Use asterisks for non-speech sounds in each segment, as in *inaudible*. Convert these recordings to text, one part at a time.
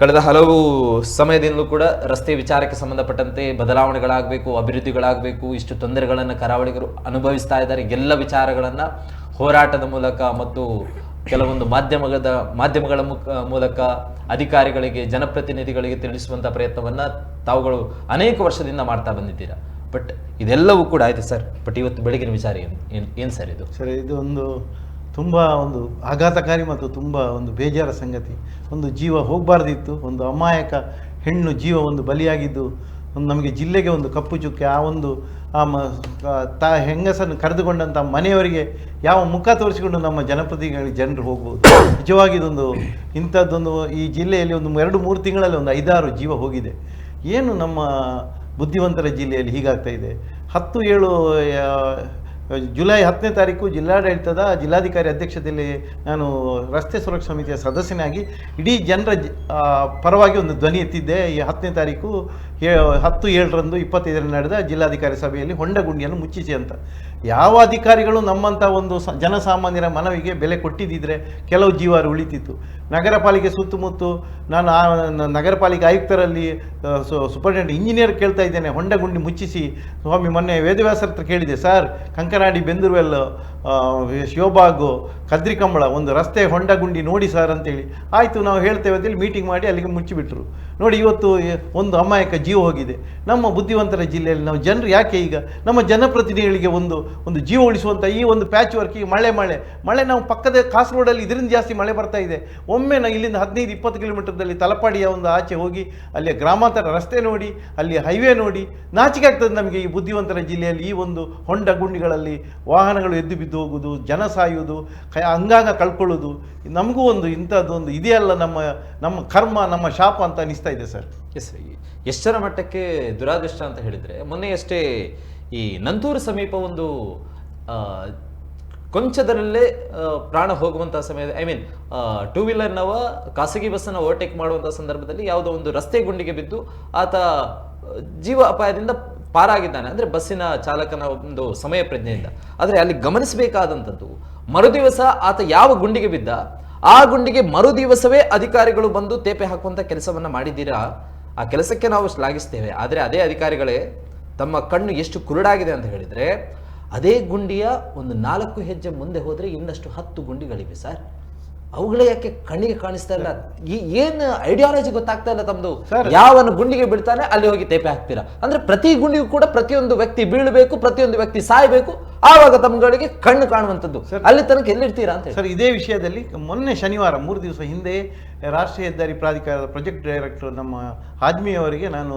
ಕಳೆದ ಹಲವು ಸಮಯದಿಂದಲೂ ಕೂಡ ರಸ್ತೆ ವಿಚಾರಕ್ಕೆ ಸಂಬಂಧಪಟ್ಟಂತೆ ಬದಲಾವಣೆಗಳಾಗಬೇಕು, ಅಭಿವೃದ್ಧಿಗಳಾಗಬೇಕು, ಇಷ್ಟು ತೊಂದರೆಗಳನ್ನು ಕರಾವಳಿಗರು ಅನುಭವಿಸ್ತಾ ಇದ್ದಾರೆ. ಎಲ್ಲ ವಿಚಾರಗಳನ್ನು ಹೋರಾಟದ ಮೂಲಕ ಮತ್ತು ಕೆಲವೊಂದು ಮಾಧ್ಯಮದ ಮಾಧ್ಯಮಗಳ ಮೂಲಕ ಅಧಿಕಾರಿಗಳಿಗೆ, ಜನಪ್ರತಿನಿಧಿಗಳಿಗೆ ತಿಳಿಸುವಂಥ ಪ್ರಯತ್ನವನ್ನು ತಾವುಗಳು ಅನೇಕ ವರ್ಷದಿಂದ ಮಾಡ್ತಾ ಬಂದಿದ್ದೀರಾ? ಬಟ್ ಇದೆಲ್ಲವೂ ಕೂಡ ಆಯಿತು ಸರ್. ಬಟ್ ಇವತ್ತು ಬೆಳಗಿನ ವಿಚಾರ ಏನು ಏನು ಸರ್ ಇದು? ಸರ್ ಇದು ಒಂದು ತುಂಬ ಒಂದು ಆಘಾತಕಾರಿ ಮತ್ತು ತುಂಬ ಒಂದು ಬೇಜಾರ ಸಂಗತಿ. ಒಂದು ಜೀವ ಹೋಗಬಾರ್ದಿತ್ತು, ಒಂದು ಅಮಾಯಕ ಹೆಣ್ಣು ಜೀವ ಒಂದು ಬಲಿಯಾಗಿದ್ದು, ಒಂದು ನಮಗೆ ಜಿಲ್ಲೆಗೆ ಒಂದು ಕಪ್ಪು ಚುಕ್ಕೆ, ಆ ಒಂದು, ಆ ಮ ತ ಹೆಂಗಸನ್ನು ಕರೆದುಕೊಂಡಂಥ ಮನೆಯವರಿಗೆ ಯಾವ ಮುಖ ತೋರಿಸಿಕೊಂಡು ನಮ್ಮ ಜನಪ್ರತಿನಿಧಿಗಳಿಗೆ ಜನರು ಹೋಗ್ಬೋದು. ನಿಜವಾಗಿ ಇದೊಂದು, ಇಂಥದ್ದೊಂದು ಈ ಜಿಲ್ಲೆಯಲ್ಲಿ ಒಂದು ಎರಡು ಮೂರು ತಿಂಗಳಲ್ಲಿ ಒಂದು ಐದಾರು ಜೀವ ಹೋಗಿದೆ. ಏನು ನಮ್ಮ ಬುದ್ಧಿವಂತರ ಜಿಲ್ಲೆಯಲ್ಲಿ ಹೀಗಾಗ್ತಾ ಇದೆ? ಹತ್ತು, ಏಳು ಜುಲೈ ಹತ್ತನೇ ತಾರೀಕು ಜಿಲ್ಲಾಡಳಿತದ ಜಿಲ್ಲಾಧಿಕಾರಿ ಅಧ್ಯಕ್ಷತೆಯಲ್ಲಿ ನಾನು ರಸ್ತೆ ಸುರಕ್ಷಾ ಸಮಿತಿಯ ಸದಸ್ಯನಾಗಿ ಇಡೀ ಜನರ ಪರವಾಗಿ ಒಂದು ಧ್ವನಿ ಎತ್ತಿದ್ದೆ ಈ ಹತ್ತನೇ ತಾರೀಕು. ಹತ್ತು ಏಳರಂದು ಇಪ್ಪತ್ತೈದರಲ್ಲಿ ನಡೆದ ಜಿಲ್ಲಾಧಿಕಾರಿ ಸಭೆಯಲ್ಲಿ ಹೊಂಡಗುಂಡಿಯನ್ನು ಮುಚ್ಚಿಸಿ ಅಂತ. ಯಾವ ಅಧಿಕಾರಿಗಳು ನಮ್ಮಂಥ ಒಂದು ಜನಸಾಮಾನ್ಯರ ಮನವಿಗೆ ಬೆಲೆ ಕೊಟ್ಟಿದ್ದಿದ್ರೆ ಕೆಲವು ಜೀವಾರು ಉಳಿತಿತ್ತು. ನಗರ ಪಾಲಿಕೆ ಸುತ್ತಮುತ್ತ ನಾನು ಆ ನಗರ ಪಾಲಿಕೆ ಆಯುಕ್ತರಲ್ಲಿ ಆ, ಸು- ಸೂಪರಿಂಟೆಂಡೆಂಟ್ ಇಂಜಿನಿಯರ್ ಕೇಳ್ತಾ ಇದ್ದೇನೆ ಹೊಂಡಗುಂಡಿ ಮುಚ್ಚಿಸಿ. ಸ್ವಾಮಿ ಮೊನ್ನೆ ವೇದವ್ಯಾಸರ ಹತ್ರ ಕೇಳಿದೆ ಸರ್ ಕಂಕನಾಡಿ ಬೆಂದೂರ್ವೆಲ್ ಆ, ಶಿವಬಾಗು ಕದ್ರಿಕಂಬಳ ಒಂದು ರಸ್ತೆ ಹೊಂಡಗುಂಡಿ ನೋಡಿ ಸರ್ ಅಂತೇಳಿ. ಆಯಿತು ನಾವು ಹೇಳ್ತೇವೆ ಅಂತೇಳಿ ಮೀಟಿಂಗ್ ಮಾಡಿ ಅಲ್ಲಿಗೆ ಮುಚ್ಚಿಬಿಟ್ರು. ನೋಡಿ ಇವತ್ತು ಒಂದು ಅಮಾಯಕ ಜೀವ ಹೋಗಿದೆ. ನಮ್ಮ ಬುದ್ಧಿವಂತರ ಜಿಲ್ಲೆಯಲ್ಲಿ ನಾವು ಜನರು ಯಾಕೆ ಈಗ? ನಮ್ಮ ಜನಪ್ರತಿನಿಧಿಗಳಿಗೆ ಒಂದು ಒಂದು ಜೀವ ಉಳಿಸುವಂಥ ಈ ಒಂದು ಪ್ಯಾಚ್ ವರ್ಕಿಗೆ ಮಳೆ ಮಳೆ. ಮಳೆ ನಾವು ಪಕ್ಕದ ಕಾಸರಗೋಡಲ್ಲಿ ಇದರಿಂದ ಜಾಸ್ತಿ ಮಳೆ ಬರ್ತಾ ಇದೆ. ಒಮ್ಮೆ ನಾವು ಇಲ್ಲಿಂದ ಹದಿನೈದು, ಇಪ್ಪತ್ತು ಕಿಲೋಮೀಟರ್ದಲ್ಲಿ ತಲಪಾಡಿಯ ಒಂದು ಆಚೆ ಹೋಗಿ, ಅಲ್ಲಿಯ ಗ್ರಾಮಾಂತರ ರಸ್ತೆ ನೋಡಿ, ಅಲ್ಲಿ ಹೈವೇ ನೋಡಿ, ನಾಚಿಕೆ ಆಗ್ತದೆ ನಮಗೆ ಈ ಬುದ್ಧಿವಂತರ ಜಿಲ್ಲೆಯಲ್ಲಿ ಈ ಒಂದು ಹೊಂಡ ಗುಂಡಿಗಳಲ್ಲಿ ವಾಹನಗಳು ಎದ್ದು ಬಿದ್ದು ಹೋಗುವುದು, ಜನ ಸಾಯುವುದು, ಕೈ, ಅಂಗಾಂಗ ಕಳ್ಕೊಳ್ಳೋದು ನಮಗೂ ಒಂದು ಇಂಥದ್ದೊಂದು ಇದೆಯಲ್ಲ ನಮ್ಮ ನಮ್ಮ ಕರ್ಮ, ನಮ್ಮ ಶಾಪ ಅಂತ ಅನಿಸ್ತಾ ಇದೆ, ಸರ್. ಎಸ್ ಎಷ್ಟರ ಮಟ್ಟಕ್ಕೆ ದುರಾದೃಷ್ಟ ಅಂತ ಹೇಳಿದ್ರೆ ಮೊನ್ನೆಯಷ್ಟೇ ಈ ನಂತೂರು ಸಮೀಪ ಒಂದು ಕೊಂಚದರಲ್ಲೇ ಪ್ರಾಣ ಹೋಗುವಂತಹ ಸಮಯ ಐ ಮೀನ್ ಟೂ ವೀಲರ್ನವ ಖಾಸಗಿ ಬಸ್ಸನ್ನು ಓವರ್ಟೇಕ್ ಮಾಡುವಂತಹ ಸಂದರ್ಭದಲ್ಲಿ ಯಾವುದೋ ಒಂದು ರಸ್ತೆ ಗುಂಡಿಗೆ ಬಿದ್ದು ಆತ, ಜೀವ ಅಪಾಯದಿಂದ ಪಾರಾಗಿದ್ದಾನೆ. ಅಂದ್ರೆ ಬಸ್ಸಿನ ಚಾಲಕನ ಒಂದು ಸಮಯ ಪ್ರಜ್ಞೆಯಿಂದ ಆದರೆ ಅಲ್ಲಿ ಗಮನಿಸಬೇಕಾದಂಥದ್ದು, ಮರುದಿವಸ ಆತ ಯಾವ ಗುಂಡಿಗೆ ಬಿದ್ದ ಆ ಗುಂಡಿಗೆ ಮರುದಿವಸವೇ ಅಧಿಕಾರಿಗಳು ಬಂದು ತೇಪೆ ಹಾಕುವಂತ ಕೆಲಸವನ್ನ ಮಾಡಿದ್ದೀರಾ? ಆ ಕೆಲಸಕ್ಕೆ ನಾವು ಶ್ಲಾಘಿಸ್ತೇವೆ. ಆದರೆ ಅದೇ ಅಧಿಕಾರಿಗಳೇ ತಮ್ಮ ಕಣ್ಣು ಎಷ್ಟು ಕುರುಡಾಗಿದೆ ಅಂತ ಹೇಳಿದ್ರೆ, ಅದೇ ಗುಂಡಿಯ ಒಂದು ನಾಲ್ಕು ಹೆಜ್ಜೆ ಮುಂದೆ ಹೋದ್ರೆ ಇನ್ನಷ್ಟು ಹತ್ತು ಗುಂಡಿಗಳಿವೆ ಸರ್. ಅವುಗಳೇ ಯಾಕೆ ಕಣ್ಣಿಗೆ ಕಾಣಿಸ್ತಾ ಇಲ್ಲ? ಈ- ಏನು ಐಡಿಯಾಲಜಿ ಗೊತ್ತಾಗ್ತಾ ಇಲ್ಲ ತಮ್ದು? ಯಾವನ ಗುಂಡಿಗೆ ಬಿಡ್ತಾನೆ ಅಲ್ಲಿ ಹೋಗಿ ತೇಪೆ ಹಾಕ್ತೀರಾ? ಅಂದ್ರೆ ಪ್ರತಿ ಗುಂಡಿಗೂ ಕೂಡ ಪ್ರತಿಯೊಂದು ವ್ಯಕ್ತಿ ಬೀಳಬೇಕು ಪ್ರತಿಯೊಂದು ವ್ಯಕ್ತಿ ಸಾಯ್ಬೇಕು ಆವಾಗ ತಮ್ಗಳಿಗೆ ಕಣ್ಣು ಕಾಣುವಂಥದ್ದು. ಅಲ್ಲಿ ತನಕ ಎಲ್ಲಿರ್ತೀರಾ ಅಂತ ಸರ್ ಇದೇ ವಿಷಯದಲ್ಲಿ ಮೊನ್ನೆ ಶನಿವಾರ ಮೂರು ದಿವಸ ಹಿಂದೆ ರಾಷ್ಟ್ರೀಯ ಹೆದ್ದಾರಿ ಪ್ರಾಧಿಕಾರದ ಪ್ರಾಜೆಕ್ಟ್ ಡೈರೆಕ್ಟರ್ ನಮ್ಮ ಆದ್ಮಿಯವರಿಗೆ ಅವರಿಗೆ ನಾನು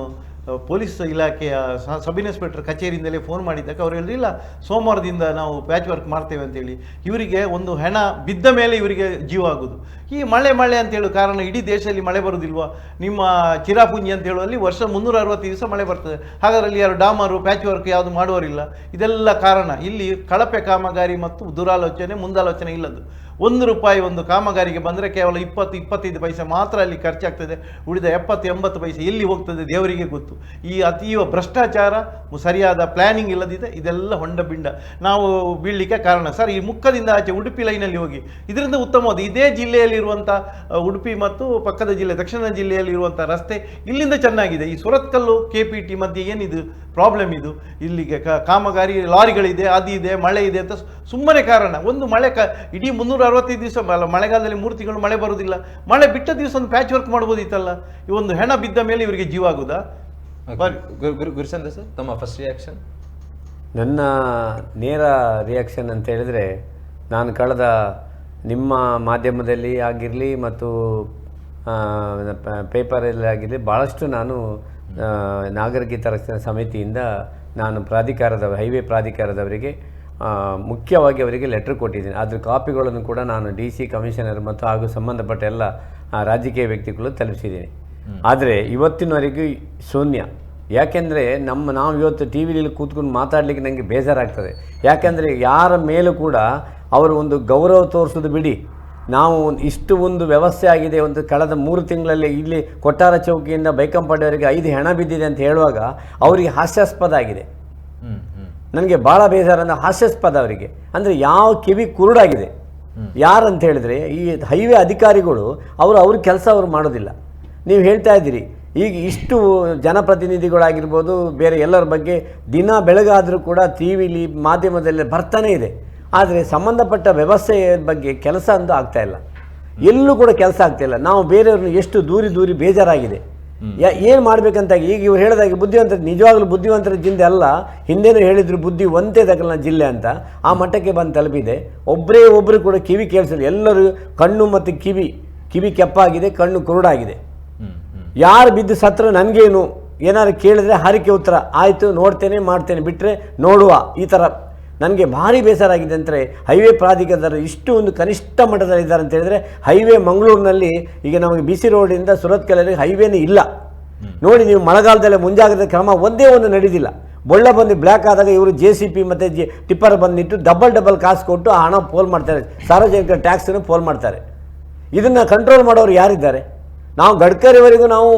ಪೊಲೀಸ್ ಇಲಾಖೆಯ ಸಬ್ ಇನ್ಸ್ಪೆಕ್ಟರ್ ಕಚೇರಿಯಿಂದಲೇ ಫೋನ್ ಮಾಡಿದ್ದಕ್ಕೆ ಅವ್ರು ಇಲ್ಲ, ಸೋಮವಾರದಿಂದ ನಾವು ಪ್ಯಾಚ್ ವರ್ಕ್ ಮಾಡ್ತೇವೆ ಅಂತೇಳಿ. ಇವರಿಗೆ ಒಂದು ಹೆಣ ಬಿದ್ದ ಮೇಲೆ ಇವರಿಗೆ ಜೀವ ಆಗೋದು ಈ ಮಳೆ ಮಳೆ ಅಂತ ಹೇಳೋ ಕಾರಣ ಇಡೀ ದೇಶದಲ್ಲಿ ಮಳೆ ಬರೋದಿಲ್ವಾ ನಿಮ್ಮ ಚಿರಾಪುಂಜಿ ಅಂತ ಹೇಳುವಲ್ಲಿ ವರ್ಷ ಮುನ್ನೂರ ಅರವತ್ತು ದಿವಸ ಮಳೆ ಬರ್ತದೆ. ಹಾಗಾದ್ರೆ ಅಲ್ಲಿ ಯಾರು ಡಾಮರು, ಪ್ಯಾಚ್ ವರ್ಕ್ ಯಾವುದು ಮಾಡುವವರಿಲ್ಲ. ಇದೆಲ್ಲ ಕಾರಣ. ಇಲ್ಲಿ ಕಳಪೆ ಕಾಮಗಾರಿ ಮತ್ತು ದುರಾಲೋಚನೆ, ಮುಂದಾಲೋಚನೆ ಇಲ್ಲದು ಒಂದು ರೂಪಾಯಿ ಒಂದು ಕಾಮಗಾರಿಗೆ ಬಂದರೆ ಕೇವಲ ಇಪ್ಪತ್ತು, ಇಪ್ಪತ್ತೈದು ಪೈಸೆ ಮಾತ್ರ ಅಲ್ಲಿ ಖರ್ಚಾಗ್ತದೆ. ಉಳಿದ ಎಪ್ಪತ್ತು, ಎಂಬತ್ತು ಪೈಸೆ ಎಲ್ಲಿ ಹೋಗ್ತದೆ ದೇವರಿಗೆ ಗೊತ್ತು. ಈ ಅತೀವ ಭ್ರಷ್ಟಾಚಾರ, ಸರಿಯಾದ ಪ್ಲ್ಯಾನಿಂಗ್ ಇಲ್ಲದಿದೆ, ಇದೆಲ್ಲ ಹೊಂಡ ಬಿಂಡ ನಾವು ಬೀಳಲಿಕ್ಕೆ ಕಾರಣ. ಸರ್, ಈ ಮುಖದಿಂದ ಆಚೆ ಉಡುಪಿ ಲೈನಲ್ಲಿ ಹೋಗಿ. ಇದರಿಂದ ಉತ್ತಮವಾದ ಇದೇ ಜಿಲ್ಲೆಯಲ್ಲಿರುವಂಥ ಉಡುಪಿ ಮತ್ತು ಪಕ್ಕದ ಜಿಲ್ಲೆ, ದಕ್ಷಿಣ ಜಿಲ್ಲೆಯಲ್ಲಿರುವಂಥ ರಸ್ತೆ ಇಲ್ಲಿಂದ ಚೆನ್ನಾಗಿದೆ. ಈ ಸುರತ್ಕಲ್ಲು ಕೆ ಪಿ ಟಿ ಮಧ್ಯೆ ಏನಿದು ಪ್ರಾಬ್ಲಮ್ ಇದು? ಇಲ್ಲಿಗೆ ಕಾಮಗಾರಿ ಲಾರಿಗಳಿದೆ ಅದಿದೆ ಮಳೆ ಇದೆ ಅಂತ ಸುಮ್ಮನೆ ಕಾರಣ. ಒಂದು ಮಳೆ ಕ ಇಡೀ ಮುನ್ನೂರ ಅರವತ್ತೈದು ದಿವಸ ಮಳೆಗಾಲದಲ್ಲಿ ಮೂರು ತಿಂಗಳು ಮಳೆ ಬರೋದಿಲ್ಲ. ಮಳೆ ಬಿಟ್ಟ ದಿವಸ ಒಂದು ಪ್ಯಾಚ್ ವರ್ಕ್ ಮಾಡ್ಬೋದಿತ್ತಲ್ಲ? ಈ ಒಂದು ಹೆಣ ಬಿದ್ದ ಮೇಲೆ ಇವರಿಗೆ ಜೀವ ಆಗುದಾ? ಬರಿ. ಗುರು ಗುರು ಗುರುಚಂದ್ರ ಸರ್ ತಮ್ಮ ಫಸ್ಟ್ ರಿಯಾಕ್ಷನ್ ನನ್ನ ನೇರ ರಿಯಾಕ್ಷನ್ ಅಂತ ಹೇಳಿದ್ರೆ ನಾನು ಕಳೆದ ನಿಮ್ಮ ಮಾಧ್ಯಮದಲ್ಲಿ ಆಗಿರಲಿ ಮತ್ತು ಪೇಪರಲ್ಲಿ ಆಗಿರಲಿ ಭಾಳಷ್ಟು ನಾನು ನಾಗರಿಕ ರಕ್ಷಣಾ ಸಮಿತಿಯಿಂದ ನಾನು ಪ್ರಾಧಿಕಾರದ ಹೈವೇ ಪ್ರಾಧಿಕಾರದವರಿಗೆ ಮುಖ್ಯವಾಗಿ ಅವರಿಗೆ ಲೆಟ್ರ್ ಕೊಟ್ಟಿದ್ದೀನಿ. ಅದ್ರ ಕಾಪಿಗಳನ್ನು ಕೂಡ ನಾನು ಡಿ ಸಿ ಕಮಿಷನರ್ ಮತ್ತು ಹಾಗೂ ಸಂಬಂಧಪಟ್ಟ ಎಲ್ಲ ರಾಜಕೀಯ ವ್ಯಕ್ತಿಗಳು ತಲುಪಿಸಿದ್ದೀನಿ. ಆದರೆ ಇವತ್ತಿನವರೆಗೂ ಶೂನ್ಯ. ಯಾಕೆಂದರೆ ನಮ್ಮ ನಾವು ಇವತ್ತು ಟಿ ವಿಲಿ ಕೂತ್ಕೊಂಡು ಮಾತಾಡಲಿಕ್ಕೆ ನನಗೆ ಬೇಜಾರಾಗ್ತದೆ. ಯಾಕೆಂದರೆ ಯಾರ ಮೇಲೂ ಕೂಡ ಅವರು ಒಂದು ಗೌರವ ತೋರಿಸೋದು ಬಿಡಿ. ನಾವು ಇಷ್ಟು ಒಂದು ವ್ಯವಸ್ಥೆ ಆಗಿದೆ. ಒಂದು ಕಳೆದ ಮೂರು ತಿಂಗಳಲ್ಲಿ ಇಲ್ಲಿ ಕೊಟ್ಟಾರ ಚೌಕಿಯಿಂದ ಬೈಕಂಪಾಡಿಯವರಿಗೆ ಐದು ಹೆಣ ಬಿದ್ದಿದೆ ಅಂತ ಹೇಳುವಾಗ ಅವರಿಗೆ ಹಾಸ್ಯಾಸ್ಪದ ಆಗಿದೆ. ನನಗೆ ಭಾಳ ಬೇಜಾರಂದ್ರೆ ಹಾಸ್ಯಾಸ್ಪದ ಅವರಿಗೆ ಅಂದರೆ ಯಾವ ಕಿವಿ ಕುರುಡಾಗಿದೆ. ಯಾರಂತ ಹೇಳಿದರೆ ಈ ಹೈವೇ ಅಧಿಕಾರಿಗಳು ಅವರು ಅವ್ರ ಕೆಲಸ ಅವರು ಮಾಡೋದಿಲ್ಲ. ನೀವು ಹೇಳ್ತಾ ಇದ್ದೀರಿ, ಈಗ ಇಷ್ಟು ಜನಪ್ರತಿನಿಧಿಗಳಾಗಿರ್ಬೋದು, ಬೇರೆ ಎಲ್ಲರ ಬಗ್ಗೆ ದಿನ ಬೆಳಗಾದರೂ ಕೂಡ ಟಿ ವಿಲಿ ಮಾಧ್ಯಮದಲ್ಲಿ ಬರ್ತಾನೆ ಇದೆ. ಆದರೆ ಸಂಬಂಧಪಟ್ಟ ವ್ಯವಸ್ಥೆಯ ಬಗ್ಗೆ ಕೆಲಸ ಅಂತೂ ಆಗ್ತಾ ಇಲ್ಲ. ಎಲ್ಲೂ ಕೂಡ ಕೆಲಸ ಆಗ್ತಾಯಿಲ್ಲ ನಾವು ಬೇರೆಯವ್ರನ್ನ ಎಷ್ಟು ದೂರಿ ದೂರಿ ಬೇಜಾರಾಗಿದೆ. ಏನು ಮಾಡ್ಬೇಕಂತ ಈಗ ಇವ್ರು ಹೇಳಿದಾಗ ಬುದ್ಧಿವಂತ ನಿಜವಾಗ್ಲೂ ಬುದ್ಧಿವಂತರ ಜಿಲ್ಲೆ ಅಲ್ಲ. ಹಿಂದೇನು ಹೇಳಿದ್ರು ಬುದ್ಧಿ ಒಂದೇ ತಗಲ ಜಿಲ್ಲೆ ಅಂತ. ಆ ಮಟ್ಟಕ್ಕೆ ಬಂದು ತಲುಪಿದೆ. ಒಬ್ಬರೇ ಒಬ್ಬರು ಕೂಡ ಕಿವಿ ಕೇಳಿಸಲ್ಲ ಎಲ್ಲರೂ ಕಣ್ಣು ಮತ್ತು ಕಿವಿ ಕಿವಿ ಕೆಪ್ಪಾಗಿದೆ ಕಣ್ಣು ಕುರುಡಾಗಿದೆ. ಯಾರು ಬಿದ್ದು ಸತ್ರ ನನಗೇನು? ಏನಾದ್ರು ಕೇಳಿದ್ರೆ ಹಾರಿಕೆ ಉತ್ತರ. ಆಯಿತು ನೋಡ್ತೇನೆ ಮಾಡ್ತೇನೆ. ಬಿಟ್ಟರೆ ನೋಡುವ. ಈ ಥರ ನನಗೆ ಭಾರಿ ಬೇಸರ ಆಗಿದೆ ಅಂದರೆ ಹೈವೇ ಪ್ರಾಧಿಕಾರದವರು ಇಷ್ಟು ಒಂದು ಕನಿಷ್ಠ ಮಟ್ಟದಲ್ಲಿದ್ದಾರೆ ಅಂತ ಹೇಳಿದ್ರೆ ಹೈವೇ ಮಂಗಳೂರಿನಲ್ಲಿ ಈಗ ನಮಗೆ ಬಿ ಸಿ ರೋಡಿಂದ ಸುರತ್ಕಲಲ್ಲಿ ಹೈವೇನೇ ಇಲ್ಲ. ನೋಡಿ ನೀವು ಮಳೆಗಾಲದಲ್ಲಿ ಮುಂಜಾಗ್ರತೆ ಕ್ರಮ ಒಂದೇ ಒಂದು ನಡೆದಿಲ್ಲ. ಬೊಳ್ಳ ಬಂದು ಬ್ಲ್ಯಾಕ್ ಆದಾಗ ಇವರು ಜೆ ಸಿ ಪಿ ಮತ್ತು ಜಿ ಟಿಪ್ಪರ್ ಬಂದಿಟ್ಟು ಡಬಲ್ ಡಬಲ್ ಕಾಸು ಕೊಟ್ಟು ಆ ಹಣ ಪೋಲ್ ಮಾಡ್ತಾರೆ. ಸಾರ್ವಜನಿಕರ ಟ್ಯಾಕ್ಸನ್ನು ಪೋಲ್ ಮಾಡ್ತಾರೆ. ಇದನ್ನು ಕಂಟ್ರೋಲ್ ಮಾಡೋರು ಯಾರಿದ್ದಾರೆ? ನಾವು ಗಡ್ಕರಿವರೆಗೂ ನಾವು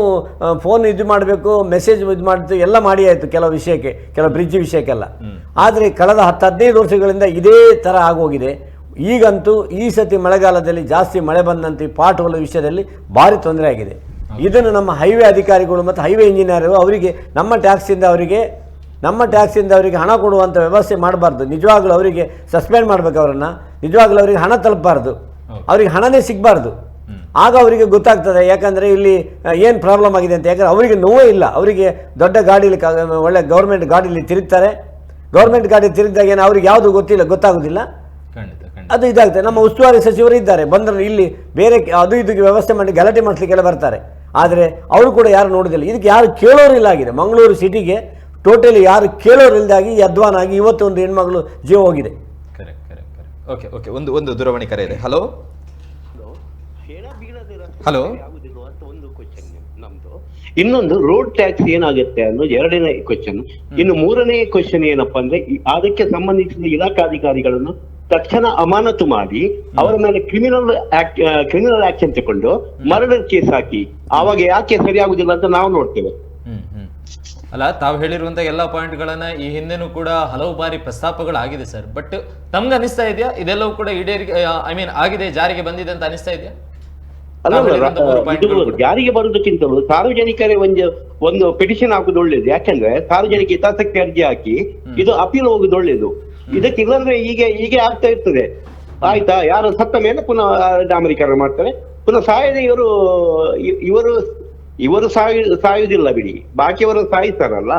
ಫೋನ್ ಇದು ಮಾಡಬೇಕು ಮೆಸೇಜ್ ಇದು ಮಾಡ್ತೀವಿ ಎಲ್ಲ ಮಾಡಿ ಆಯಿತು ಕೆಲವು ವಿಷಯಕ್ಕೆ ಕೆಲವು ಬ್ರಿಡ್ಜ್ ವಿಷಯಕ್ಕೆಲ್ಲ. ಆದರೆ ಕಳೆದ ಹತ್ತು ಹದಿನೈದು ವರ್ಷಗಳಿಂದ ಇದೇ ಥರ ಆಗೋಗಿದೆ. ಈಗಂತೂ ಈ ಸತಿ ಮಳೆಗಾಲದಲ್ಲಿ ಜಾಸ್ತಿ ಮಳೆ ಬಂದಂತೆ ಪಾಟ್ ಹೋಲ ವಿಷಯದಲ್ಲಿ ಭಾರಿ ತೊಂದರೆ ಆಗಿದೆ. ಇದನ್ನು ನಮ್ಮ ಹೈವೇ ಅಧಿಕಾರಿಗಳು ಮತ್ತು ಹೈವೇ ಇಂಜಿನಿಯರು ಅವರಿಗೆ ನಮ್ಮ ಟ್ಯಾಕ್ಸಿಂದ ಅವರಿಗೆ ನಮ್ಮ ಟ್ಯಾಕ್ಸಿಂದ ಅವರಿಗೆ ಹಣ ಕೊಡುವಂಥ ವ್ಯವಸ್ಥೆ ಮಾಡಬಾರ್ದು. ನಿಜವಾಗ್ಲೂ ಅವರಿಗೆ ಸಸ್ಪೆಂಡ್ ಮಾಡಬೇಕು ಅವರನ್ನು. ನಿಜವಾಗ್ಲೂ ಅವರಿಗೆ ಹಣ ತಲುಪಬಾರ್ದು. ಅವರಿಗೆ ಹಣನೇ ಸಿಗಬಾರ್ದು. ಆಗ ಅವರಿಗೆ ಗೊತ್ತಾಗ್ತದೆ ಯಾಕಂದರೆ ಇಲ್ಲಿ ಏನು ಪ್ರಾಬ್ಲಮ್ ಆಗಿದೆ ಅಂತ. ಯಾಕಂದರೆ ಅವರಿಗೆ ನೋವೇ ಇಲ್ಲ. ಅವರಿಗೆ ದೊಡ್ಡ ಗಾಡೀಲಿ ಒಳ್ಳೆ ಗೌರ್ಮೆಂಟ್ ಗಾಡೀಲಿ ತಿರುಗ್ತಾರೆ. ಗೌರ್ಮೆಂಟ್ ಗಾಡಿ ತಿರುಗಿದಾಗ ಏನು ಅವ್ರಿಗೆ ಯಾವುದು ಗೊತ್ತಿಲ್ಲ ಗೊತ್ತಾಗೋದಿಲ್ಲ. ಅದು ಇದಾಗುತ್ತೆ ನಮ್ಮ ಉಸ್ತುವಾರಿ ಸಚಿವರು ಇದ್ದಾರೆ. ಬಂದರೆ ಇಲ್ಲಿ ಬೇರೆ ಅದು ಇದಕ್ಕೆ ವ್ಯವಸ್ಥೆ ಮಾಡಿ ಗಲಾಟೆ ಮಾಡಿಸ್ಲಿಕ್ಕೆಲ್ಲ ಬರ್ತಾರೆ. ಆದರೆ ಅವರು ಕೂಡ ಯಾರು ನೋಡೋದಿಲ್ಲ. ಇದಕ್ಕೆ ಯಾರು ಕೇಳೋರಿಲ್ಲ ಆಗಿದೆ. ಮಂಗಳೂರು ಸಿಟಿಗೆ ಟೋಟಲಿ ಯಾರು ಕೇಳೋರಿಲ್ಲದಾಗಿ ಈ ಅಧ್ವಾನ ಆಗಿ ಇವತ್ತು ಒಂದು ಹೆಣ್ಮಗಳು ಜೀವ ಹೋಗಿದೆ. Correct correct correct okay okay ಒಂದು ಒಂದು ದೂರವಾಣಿ ಕರೆ ಇದೆ. ಹಲೋ ಹಲೋ ಅಂತ ಒಂದು ಕ್ವಶನ್ ನಮ್ದು. ಇನ್ನೊಂದು ರೋಡ್ ಟ್ಯಾಕ್ಸ್ ಏನಾಗುತ್ತೆ ಅನ್ನೋ ಎರಡನೇ ಕ್ವಶನ್ ಇನ್ನು ಮೂರನೇ ಕ್ವಶನ್ ಏನಪ್ಪಾ ಅಂದ್ರೆ ಅದಕ್ಕೆ ಸಂಬಂಧಿಸಿದ ಇಲಾಖಾಧಿಕಾರಿಗಳನ್ನು ತಕ್ಷಣ ಅಮಾನತು ಮಾಡಿ ಅವರ ಮೇಲೆ ಕ್ರಿಮಿನಲ್ ಕ್ರಿಮಿನಲ್ ಆಕ್ಷನ್ ತಗೊಂಡು ಮರ್ಡರ್ ಕೇಸ್ ಹಾಕಿ ಅವಾಗ ಯಾಕೆ ಸರಿಯಾಗುದಿಲ್ಲ ಅಂತ ನಾವು ನೋಡ್ತೇವೆ. ಅಲ್ಲ ತಾವು ಹೇಳಿರುವಂತ ಎಲ್ಲ ಪಾಯಿಂಟ್ಗಳನ್ನ ಈ ಹಿಂದೆನೂ ಕೂಡ ಹಲವು ಬಾರಿ ಪ್ರಸ್ತಾಪಗಳಾಗಿದೆ ಸರ್ ಬಟ್ ತಮ್ಗೆ ಅನಿಸ್ತಾ ಇದೆಯಾ? ಇದೆಲ್ಲವೂ ಕೂಡ ಈಡೇರಿಗೆ ಐ ಮೀನ್ ಆಗಿದೆ ಜಾರಿಗೆ ಬಂದಿದೆ ಅಂತ ಅನಿಸ್ತಾ ಇದೆಯಾ? ಜಾರಿಗೆ ಬರುವುದಕ್ಕಿಂತಲೂ ಸಾರ್ವಜನಿಕರೇ ಒಂದು ಒಂದು ಪಿಟಿಷನ್ ಹಾಕುದು ಒಳ್ಳೇದು. ಯಾಕಂದ್ರೆ ಸಾರ್ವಜನಿಕ ಹಿತಾಸಕ್ತಿ ಅರ್ಜಿ ಹಾಕಿ ಇದು ಅಪೀಲ್ ಹೋಗುದು ಒಳ್ಳೇದು. ಇದಕ್ಕೆ ಇಲ್ಲಂದ್ರೆ ಹೀಗೆ ಹೀಗೆ ಆಗ್ತಾ ಇರ್ತದೆ. ಆಯ್ತಾ? ಯಾರು ಸತ್ತ ಮೇಲೆ ಪುನಃ ಡಾಮರೀಕರಣ ಮಾಡ್ತಾರೆ. ಪುನಃ ಸಾಯದೆ ಇವರು ಇವರು ಇವರು ಸಾಯು ಸಾಯುವುದಿಲ್ಲ ಬಿಡಿ. ಬಾಕಿಯವರು ಸಾಯಿಸ್ತಾರಲ್ಲ.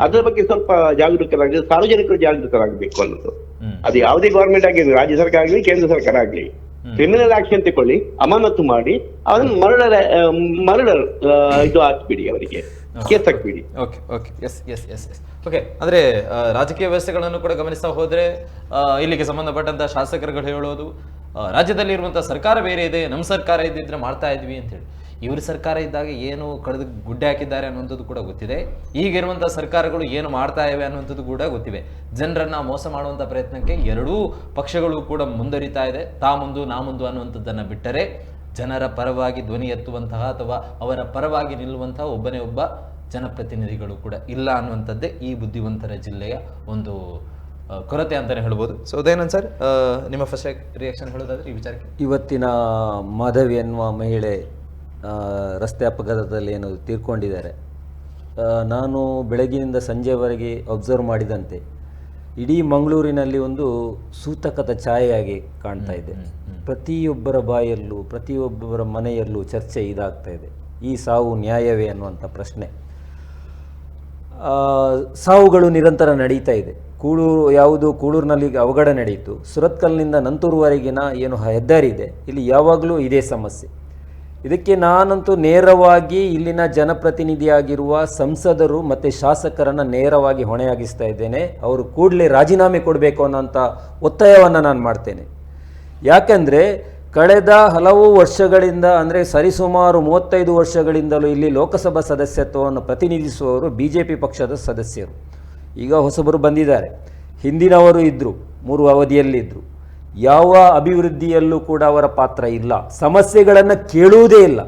ಅದ್ರ ಬಗ್ಗೆ ಸ್ವಲ್ಪ ಜಾಗೃತರಾಗಿದೆ ಸಾರ್ವಜನಿಕರು ಜಾಗೃತರಾಗಬೇಕು ಅನ್ನೋದು. ಅದು ಯಾವುದೇ ಗವರ್ಮೆಂಟ್ ಆಗಿರಲಿ ರಾಜ್ಯ ಸರ್ಕಾರ ಆಗಲಿ ಕೇಂದ್ರ ಸರ್ಕಾರ ಆಗಲಿ ಕ್ರಿಮಿನಲ್ ಆಕ್ಷನ್ ತಗೊಳ್ಳಿ ಅಮಾನತು ಮಾಡಿ ಅವರನ್ನು ಮರಳರ ಮರಳರ್ ಇದು ಹಾಕ್ಬಿಡಿ ಅವರಿಗೆ ಕೇಸ್ ಹಾಕ್ಬಿಡಿ. Okay okay. Yes yes yes yes okay ಅಂದ್ರೆ ರಾಜಕೀಯ ವ್ಯವಸ್ಥೆಗಳನ್ನು ಕೂಡ ಗಮನಿಸ್ತಾ ಹೋದ್ರೆ ಇಲ್ಲಿಗೆ ಸಂಬಂಧಪಟ್ಟಂತ ಶಾಸಕರುಗಳು ಹೇಳೋದು ರಾಜ್ಯದಲ್ಲಿ ಇರುವಂತಹ ಸರ್ಕಾರ ಬೇರೆ ಇದೆ ನಮ್ಮ ಸರ್ಕಾರ ಇದ್ದಿದ್ರೆ ಮಾಡ್ತಾ ಇದ್ವಿ ಅಂತೇಳಿ ಇವ್ರ ಸರ್ಕಾರ ಇದ್ದಾಗ ಏನು ಕಳೆದು ಗುಡ್ಡೆ ಹಾಕಿದ್ದಾರೆ ಅನ್ನುವಂಥದ್ದು ಕೂಡ ಗೊತ್ತಿದೆ. ಈಗಿರುವಂಥ ಸರ್ಕಾರಗಳು ಏನು ಮಾಡ್ತಾ ಇವೆ ಅನ್ನುವಂಥದ್ದು ಕೂಡ ಗೊತ್ತಿವೆ ಜನರನ್ನ ಮೋಸ ಮಾಡುವಂಥ ಪ್ರಯತ್ನಕ್ಕೆ ಎರಡೂ ಪಕ್ಷಗಳು ಕೂಡ ಮುಂದರಿತಾ ಇದೆ. ತಾ ಮುಂದು ನಾ ಮುಂದು ಅನ್ನುವಂಥದ್ದನ್ನು ಬಿಟ್ಟರೆ ಜನರ ಪರವಾಗಿ ಧ್ವನಿ ಎತ್ತುವಂತಹ ಅಥವಾ ಅವರ ಪರವಾಗಿ ನಿಲ್ಲುವಂತಹ ಒಬ್ಬನೇ ಒಬ್ಬ ಜನಪ್ರತಿನಿಧಿಗಳು ಕೂಡ ಇಲ್ಲ ಅನ್ನುವಂಥದ್ದೇ ಈ ಬುದ್ಧಿವಂತರ ಜಿಲ್ಲೆಯ ಒಂದು ಕೊರತೆ ಅಂತಲೇ ಹೇಳ್ಬೋದು. ಸೊ ಅದೇನಂತ ಸರ್? ನಿಮ್ಮ ಫಸ್ಟ್ ರಿಯಾಕ್ಷನ್ ಹೇಳೋದಾದ್ರೆ ಈ ವಿಚಾರಕ್ಕೆ. ಇವತ್ತಿನ ಮಾಧವಿ ಎನ್ನುವ ಮಹಿಳೆ ರಸ್ತೆ ಅಪಘಾತದಲ್ಲಿ ಏನು ತೀರ್ಕೊಂಡಿದ್ದಾರೆ. ನಾನು ಬೆಳಗಿನಿಂದ ಸಂಜೆವರೆಗೆ ಅಬ್ಸರ್ವ್ ಮಾಡಿದಂತೆ ಇಡೀ ಮಂಗಳೂರಿನಲ್ಲಿ ಒಂದು ಸೂತಕದ ಛಾಯೆಯಾಗಿ ಕಾಣ್ತಾ ಇದೆ. ಪ್ರತಿಯೊಬ್ಬರ ಬಾಯಲ್ಲೂ ಪ್ರತಿಯೊಬ್ಬರ ಮನೆಯಲ್ಲೂ ಚರ್ಚೆ ಇದಾಗ್ತಾ ಇದೆ. ಈ ಸಾವು ನ್ಯಾಯವೇ ಅನ್ನುವಂಥ ಪ್ರಶ್ನೆ. ಸಾವುಗಳು ನಿರಂತರ ನಡೀತಾ ಇದೆ. ಕೂಳೂರು ಯಾವುದು ಕೂಳೂರಿನಲ್ಲಿ ಅವಘಡ ನಡೆಯಿತು ಸುರತ್ಕಲ್ನಿಂದ ನಂತೂರುವರೆಗಿನ ಏನು ಹೆದ್ದಾರಿ ಇದೆ ಇಲ್ಲಿ ಯಾವಾಗಲೂ ಇದೇ ಸಮಸ್ಯೆ. ಇದಕ್ಕೆ ನಾನಂತೂ ನೇರವಾಗಿ ಇಲ್ಲಿನ ಜನಪ್ರತಿನಿಧಿಯಾಗಿರುವ ಸಂಸದರು ಮತ್ತು ಶಾಸಕರನ್ನು ನೇರವಾಗಿ ಹೊಣೆಯಾಗಿಸ್ತಾ ಇದ್ದೇನೆ. ಅವರು ಕೂಡಲೇ ರಾಜೀನಾಮೆ ಕೊಡಬೇಕು ಅನ್ನೋಂಥ ಒತ್ತಾಯವನ್ನು ನಾನು ಮಾಡ್ತೇನೆ. ಯಾಕಂದರೆ ಕಳೆದ ಹಲವು ವರ್ಷಗಳಿಂದ ಅಂದರೆ ಸರಿಸುಮಾರು ಮೂವತ್ತೈದು ವರ್ಷಗಳಿಂದಲೂ ಇಲ್ಲಿ ಲೋಕಸಭಾ ಸದಸ್ಯತ್ವವನ್ನು ಪ್ರತಿನಿಧಿಸುವವರು ಬಿ ಜೆ ಪಿ ಪಕ್ಷದ ಸದಸ್ಯರು. ಈಗ ಹೊಸಬರು ಬಂದಿದ್ದಾರೆ. ಹಿಂದಿನವರು ಇದ್ದರು ಮೂರು ಅವಧಿಯಲ್ಲಿದ್ದರು ಯಾವ ಅಭಿವೃದ್ಧಿಯಲ್ಲೂ ಕೂಡ ಅವರ ಪಾತ್ರ ಇಲ್ಲ. ಸಮಸ್ಯೆಗಳನ್ನು ಕೇಳುವುದೇ ಇಲ್ಲ.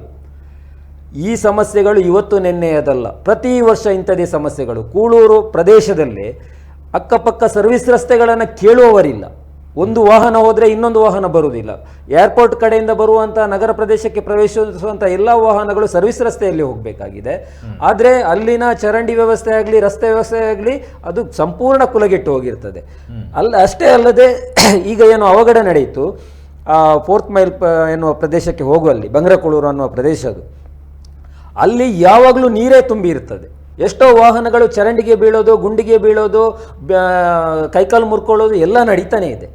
ಈ ಸಮಸ್ಯೆಗಳು ಇವತ್ತು ನಿನ್ನೆಯದಲ್ಲ. ಪ್ರತಿ ವರ್ಷ ಇಂಥದೇ ಸಮಸ್ಯೆಗಳು. ಕೂಳೂರು ಪ್ರದೇಶದಲ್ಲಿ ಅಕ್ಕಪಕ್ಕ ಸರ್ವಿಸ್ ರಸ್ತೆಗಳನ್ನು ಕೇಳುವವರಿಲ್ಲ. ಒಂದು ವಾಹನ ಹೋದರೆ ಇನ್ನೊಂದು ವಾಹನ ಬರುವುದಿಲ್ಲ. ಏರ್ಪೋರ್ಟ್ ಕಡೆಯಿಂದ ಬರುವಂಥ ನಗರ ಪ್ರದೇಶಕ್ಕೆ ಪ್ರವೇಶಿಸುವಂಥ ಎಲ್ಲ ವಾಹನಗಳು ಸರ್ವಿಸ್ ರಸ್ತೆಯಲ್ಲಿ ಹೋಗಬೇಕಾಗಿದೆ. ಆದರೆ ಅಲ್ಲಿನ ಚರಂಡಿ ವ್ಯವಸ್ಥೆ ಆಗಲಿ ರಸ್ತೆ ವ್ಯವಸ್ಥೆ ಆಗಲಿ ಅದು ಸಂಪೂರ್ಣ ಕುಲಗೆಟ್ಟು ಹೋಗಿರ್ತದೆ. ಅಲ್ಲ ಅಷ್ಟೇ ಅಲ್ಲದೆ *clears throat* ಈಗ ಏನು ಅವಘಡ ನಡೆಯಿತು. ಆ ಫೋರ್ತ್ ಮೈಲ್ ಎನ್ನುವ ಪ್ರದೇಶಕ್ಕೆ ಹೋಗುವಲ್ಲಿ ಬಂಗ್ರಕುಳೂರು ಅನ್ನುವ ಪ್ರದೇಶ ಅದು. ಅಲ್ಲಿ ಯಾವಾಗಲೂ ನೀರೇ ತುಂಬಿ ಇರ್ತದೆ. ಎಷ್ಟೋ ವಾಹನಗಳು ಚರಂಡಿಗೆ ಬೀಳೋದು ಗುಂಡಿಗೆ ಬೀಳೋದು ಕೈಕಾಲು ಮುರ್ಕೊಳ್ಳೋದು ಎಲ್ಲ ನಡೀತಾನೆ ಇದೆ.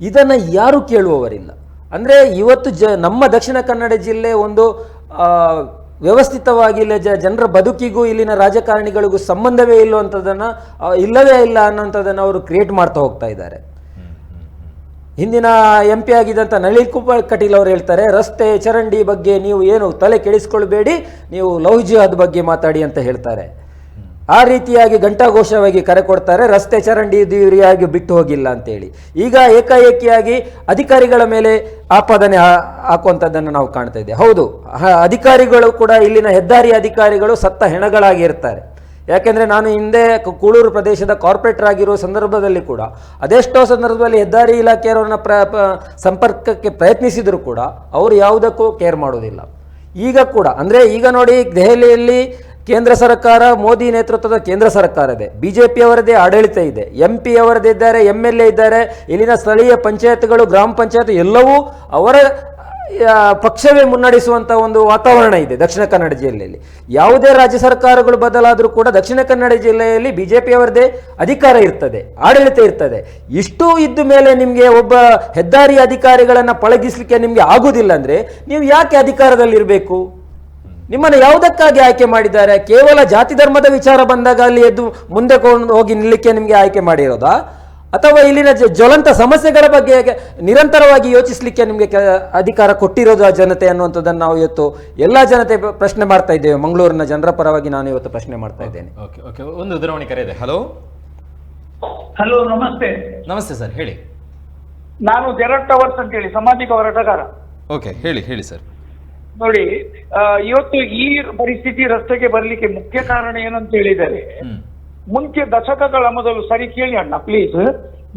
ಇದನ್ನು ಯಾರು ಕೇಳುವವರಿಲ್ಲ. ಅಂದರೆ ಇವತ್ತು ಜ, ನಮ್ಮ ದಕ್ಷಿಣ ಕನ್ನಡ ಜಿಲ್ಲೆ ಒಂದು ವ್ಯವಸ್ಥಿತವಾಗಿ ಇಲ್ಲ ಜ, ಜನರ ಬದುಕಿಗೂ ಇಲ್ಲಿನ ರಾಜಕಾರಣಿಗಳಿಗೂ ಸಂಬಂಧವೇ ಇಲ್ಲುವಂಥದ್ದನ್ನು ಇಲ್ಲವೇ ಇಲ್ಲ ಅನ್ನೋಂಥದ್ದನ್ನು ಅವರು ಕ್ರಿಯೇಟ್ ಮಾಡ್ತಾ ಹೋಗ್ತಾ ಇದ್ದಾರೆ. ಹಿಂದಿನ ಎಂ ಪಿ ಆಗಿದ್ದಂಥ ನಳಿನ್ ಕುಮಾರ್ ಕಟೀಲ್ ಅವರು ಹೇಳ್ತಾರೆ, ರಸ್ತೆ ಚರಂಡಿ ಬಗ್ಗೆ ನೀವು ಏನು ತಲೆ ಕೆಡಿಸ್ಕೊಳ್ಬೇಡಿ, ನೀವು ಲವ್ ಬಗ್ಗೆ ಮಾತಾಡಿ ಅಂತ ಹೇಳ್ತಾರೆ. ಆ ರೀತಿಯಾಗಿ ಘಂಟಾಘೋಷವಾಗಿ ಕರೆ ಕೊಡ್ತಾರೆ. ರಸ್ತೆ ಚರಂಡಿ ಇದು ಇರಿಯಾಗಿ ಬಿಟ್ಟು ಹೋಗಿಲ್ಲ ಅಂತೇಳಿ. ಈಗ ಏಕಾಏಕಿಯಾಗಿ ಅಧಿಕಾರಿಗಳ ಮೇಲೆ ಆಪಾದನೆ ಹಾಕುವಂಥದ್ದನ್ನು ನಾವು ಕಾಣ್ತಾ ಇದ್ದೇವೆ. ಹೌದು ಅಧಿಕಾರಿಗಳು ಕೂಡ ಇಲ್ಲಿನ ಹೆದ್ದಾರಿ ಅಧಿಕಾರಿಗಳು ಸತ್ತ ಹೆಣಗಳಾಗಿರ್ತಾರೆ. ಯಾಕೆಂದರೆ ನಾನು ಹಿಂದೆ ಕೂಳೂರು ಪ್ರದೇಶದ ಕಾರ್ಪೊರೇಟರ್ ಆಗಿರುವ ಸಂದರ್ಭದಲ್ಲಿ ಕೂಡ, ಅದೆಷ್ಟೋ ಸಂದರ್ಭದಲ್ಲಿ ಹೆದ್ದಾರಿ ಇಲಾಖೆಯವರನ್ನ ಪ್ರ ಸಂಪರ್ಕಕ್ಕೆ ಪ್ರಯತ್ನಿಸಿದರೂ ಕೂಡ, ಅವರು ಯಾವುದಕ್ಕೂ ಕೇರ್ ಮಾಡೋದಿಲ್ಲ ಈಗ ಕೂಡ, ಅಂದರೆ ಈಗ ನೋಡಿ ದೆಹಲಿಯಲ್ಲಿ ಕೇಂದ್ರ ಸರ್ಕಾರ, ಮೋದಿ ನೇತೃತ್ವದ ಕೇಂದ್ರ ಸರ್ಕಾರ ಇದೆ. ಬಿ ಜೆ ಪಿಯವರದೇ ಆಡಳಿತ ಇದೆ. ಎಂ ಪಿ ಅವರದೇ ಇದ್ದಾರೆ ಎಂ ಎಲ್ ಎ ಇದ್ದಾರೆ. ಇಲ್ಲಿನ ಸ್ಥಳೀಯ ಪಂಚಾಯತ್ಗಳು, ಗ್ರಾಮ ಪಂಚಾಯತ್ ಎಲ್ಲವೂ ಅವರ ಪಕ್ಷವೇ ಮುನ್ನಡೆಸುವಂಥ ಒಂದು ವಾತಾವರಣ ಇದೆ ದಕ್ಷಿಣ ಕನ್ನಡ ಜಿಲ್ಲೆಯಲ್ಲಿ. ಯಾವುದೇ ರಾಜ್ಯ ಸರ್ಕಾರಗಳು ಬದಲಾದರೂ ಕೂಡ ದಕ್ಷಿಣ ಕನ್ನಡ ಜಿಲ್ಲೆಯಲ್ಲಿ ಬಿ ಜೆ ಪಿಯವರದೇ ಅಧಿಕಾರ ಇರ್ತದೆ, ಆಡಳಿತ ಇರ್ತದೆ. ಇಷ್ಟು ಇದ್ದ ಮೇಲೆ ನಿಮಗೆ ಒಬ್ಬ ಹೆದ್ದಾರಿ ಅಧಿಕಾರಿಗಳನ್ನು ಪಳಗಿಸಲಿಕ್ಕೆ ನಿಮಗೆ ಆಗುವುದಿಲ್ಲ ಅಂದರೆ ನೀವು ಯಾಕೆ ಅಧಿಕಾರದಲ್ಲಿರಬೇಕು? ನಿಮ್ಮನ್ನು ಯಾವುದಕ್ಕಾಗಿ ಆಯ್ಕೆ ಮಾಡಿದ್ದಾರೆ? ಕೇವಲ ಜಾತಿ ಧರ್ಮದ ವಿಚಾರ ಬಂದಾಗ ಅಲ್ಲಿ ಎದ್ದು ಮುಂದೆ ಕೊಂಡು ಹೋಗಿ ನಿಲ್ಲಕ್ಕೆ ನಿಮಗೆ ಆಯ್ಕೆ ಮಾಡಿರೋದಾ? ಅಥವಾ ಇಲ್ಲಿನ ಜ- ಜ್ವಲಂತ ಸಮಸ್ಯೆಗಳ ಬಗ್ಗೆ ನಿರಂತರವಾಗಿ ಯೋಚಿಸಲಿಕ್ಕೆ ನಿಮಗೆ ಅಧಿಕಾರ ಕೊಟ್ಟಿರೋದು ಆ ಜನತೆ ಅನ್ನುವಂಥದ್ದನ್ನು ನಾವು ಇವತ್ತು ಎಲ್ಲ ಜನತೆ ಪ್ರಶ್ನೆ ಮಾಡ್ತಾ ಇದ್ದೇವೆ. ಮಂಗಳೂರಿನ ಜನರ ಪರವಾಗಿ ನಾನು ಇವತ್ತು ಪ್ರಶ್ನೆ ಮಾಡ್ತಾ ಇದ್ದೇನೆ. Okay okay. ಒಂದು ದೂರವಾಣಿ ಕರೆ ಇದೆ. ಹಲೋ? ಹಲೋ ನಮಸ್ತೆ. ನಮಸ್ತೆ ಸರ್ ಹೇಳಿ. ನಾನು ಜೆರಟ್ ಟವರ್ಸ್ ಅಂತ ಹೇಳಿ ಸಮಾಜಿಕ ಹೋರಾಟಗಾರ ಓಕೆ ಹೇಳಿ ಹೇಳಿ ಸರ್. ನೋಡಿ ಇವತ್ತು ಈ ಪರಿಸ್ಥಿತಿ ರಸ್ತೆಗೆ ಬರ್ಲಿಕ್ಕೆ ಮುಖ್ಯ ಕಾರಣ ಏನಂತ ಹೇಳಿದರೆ ಮುಂಚೆ ದಶಕಗಳ ಮೊದಲು ಸರಿ ಕೇಳಿ ಅಣ್ಣ ಪ್ಲೀಸ್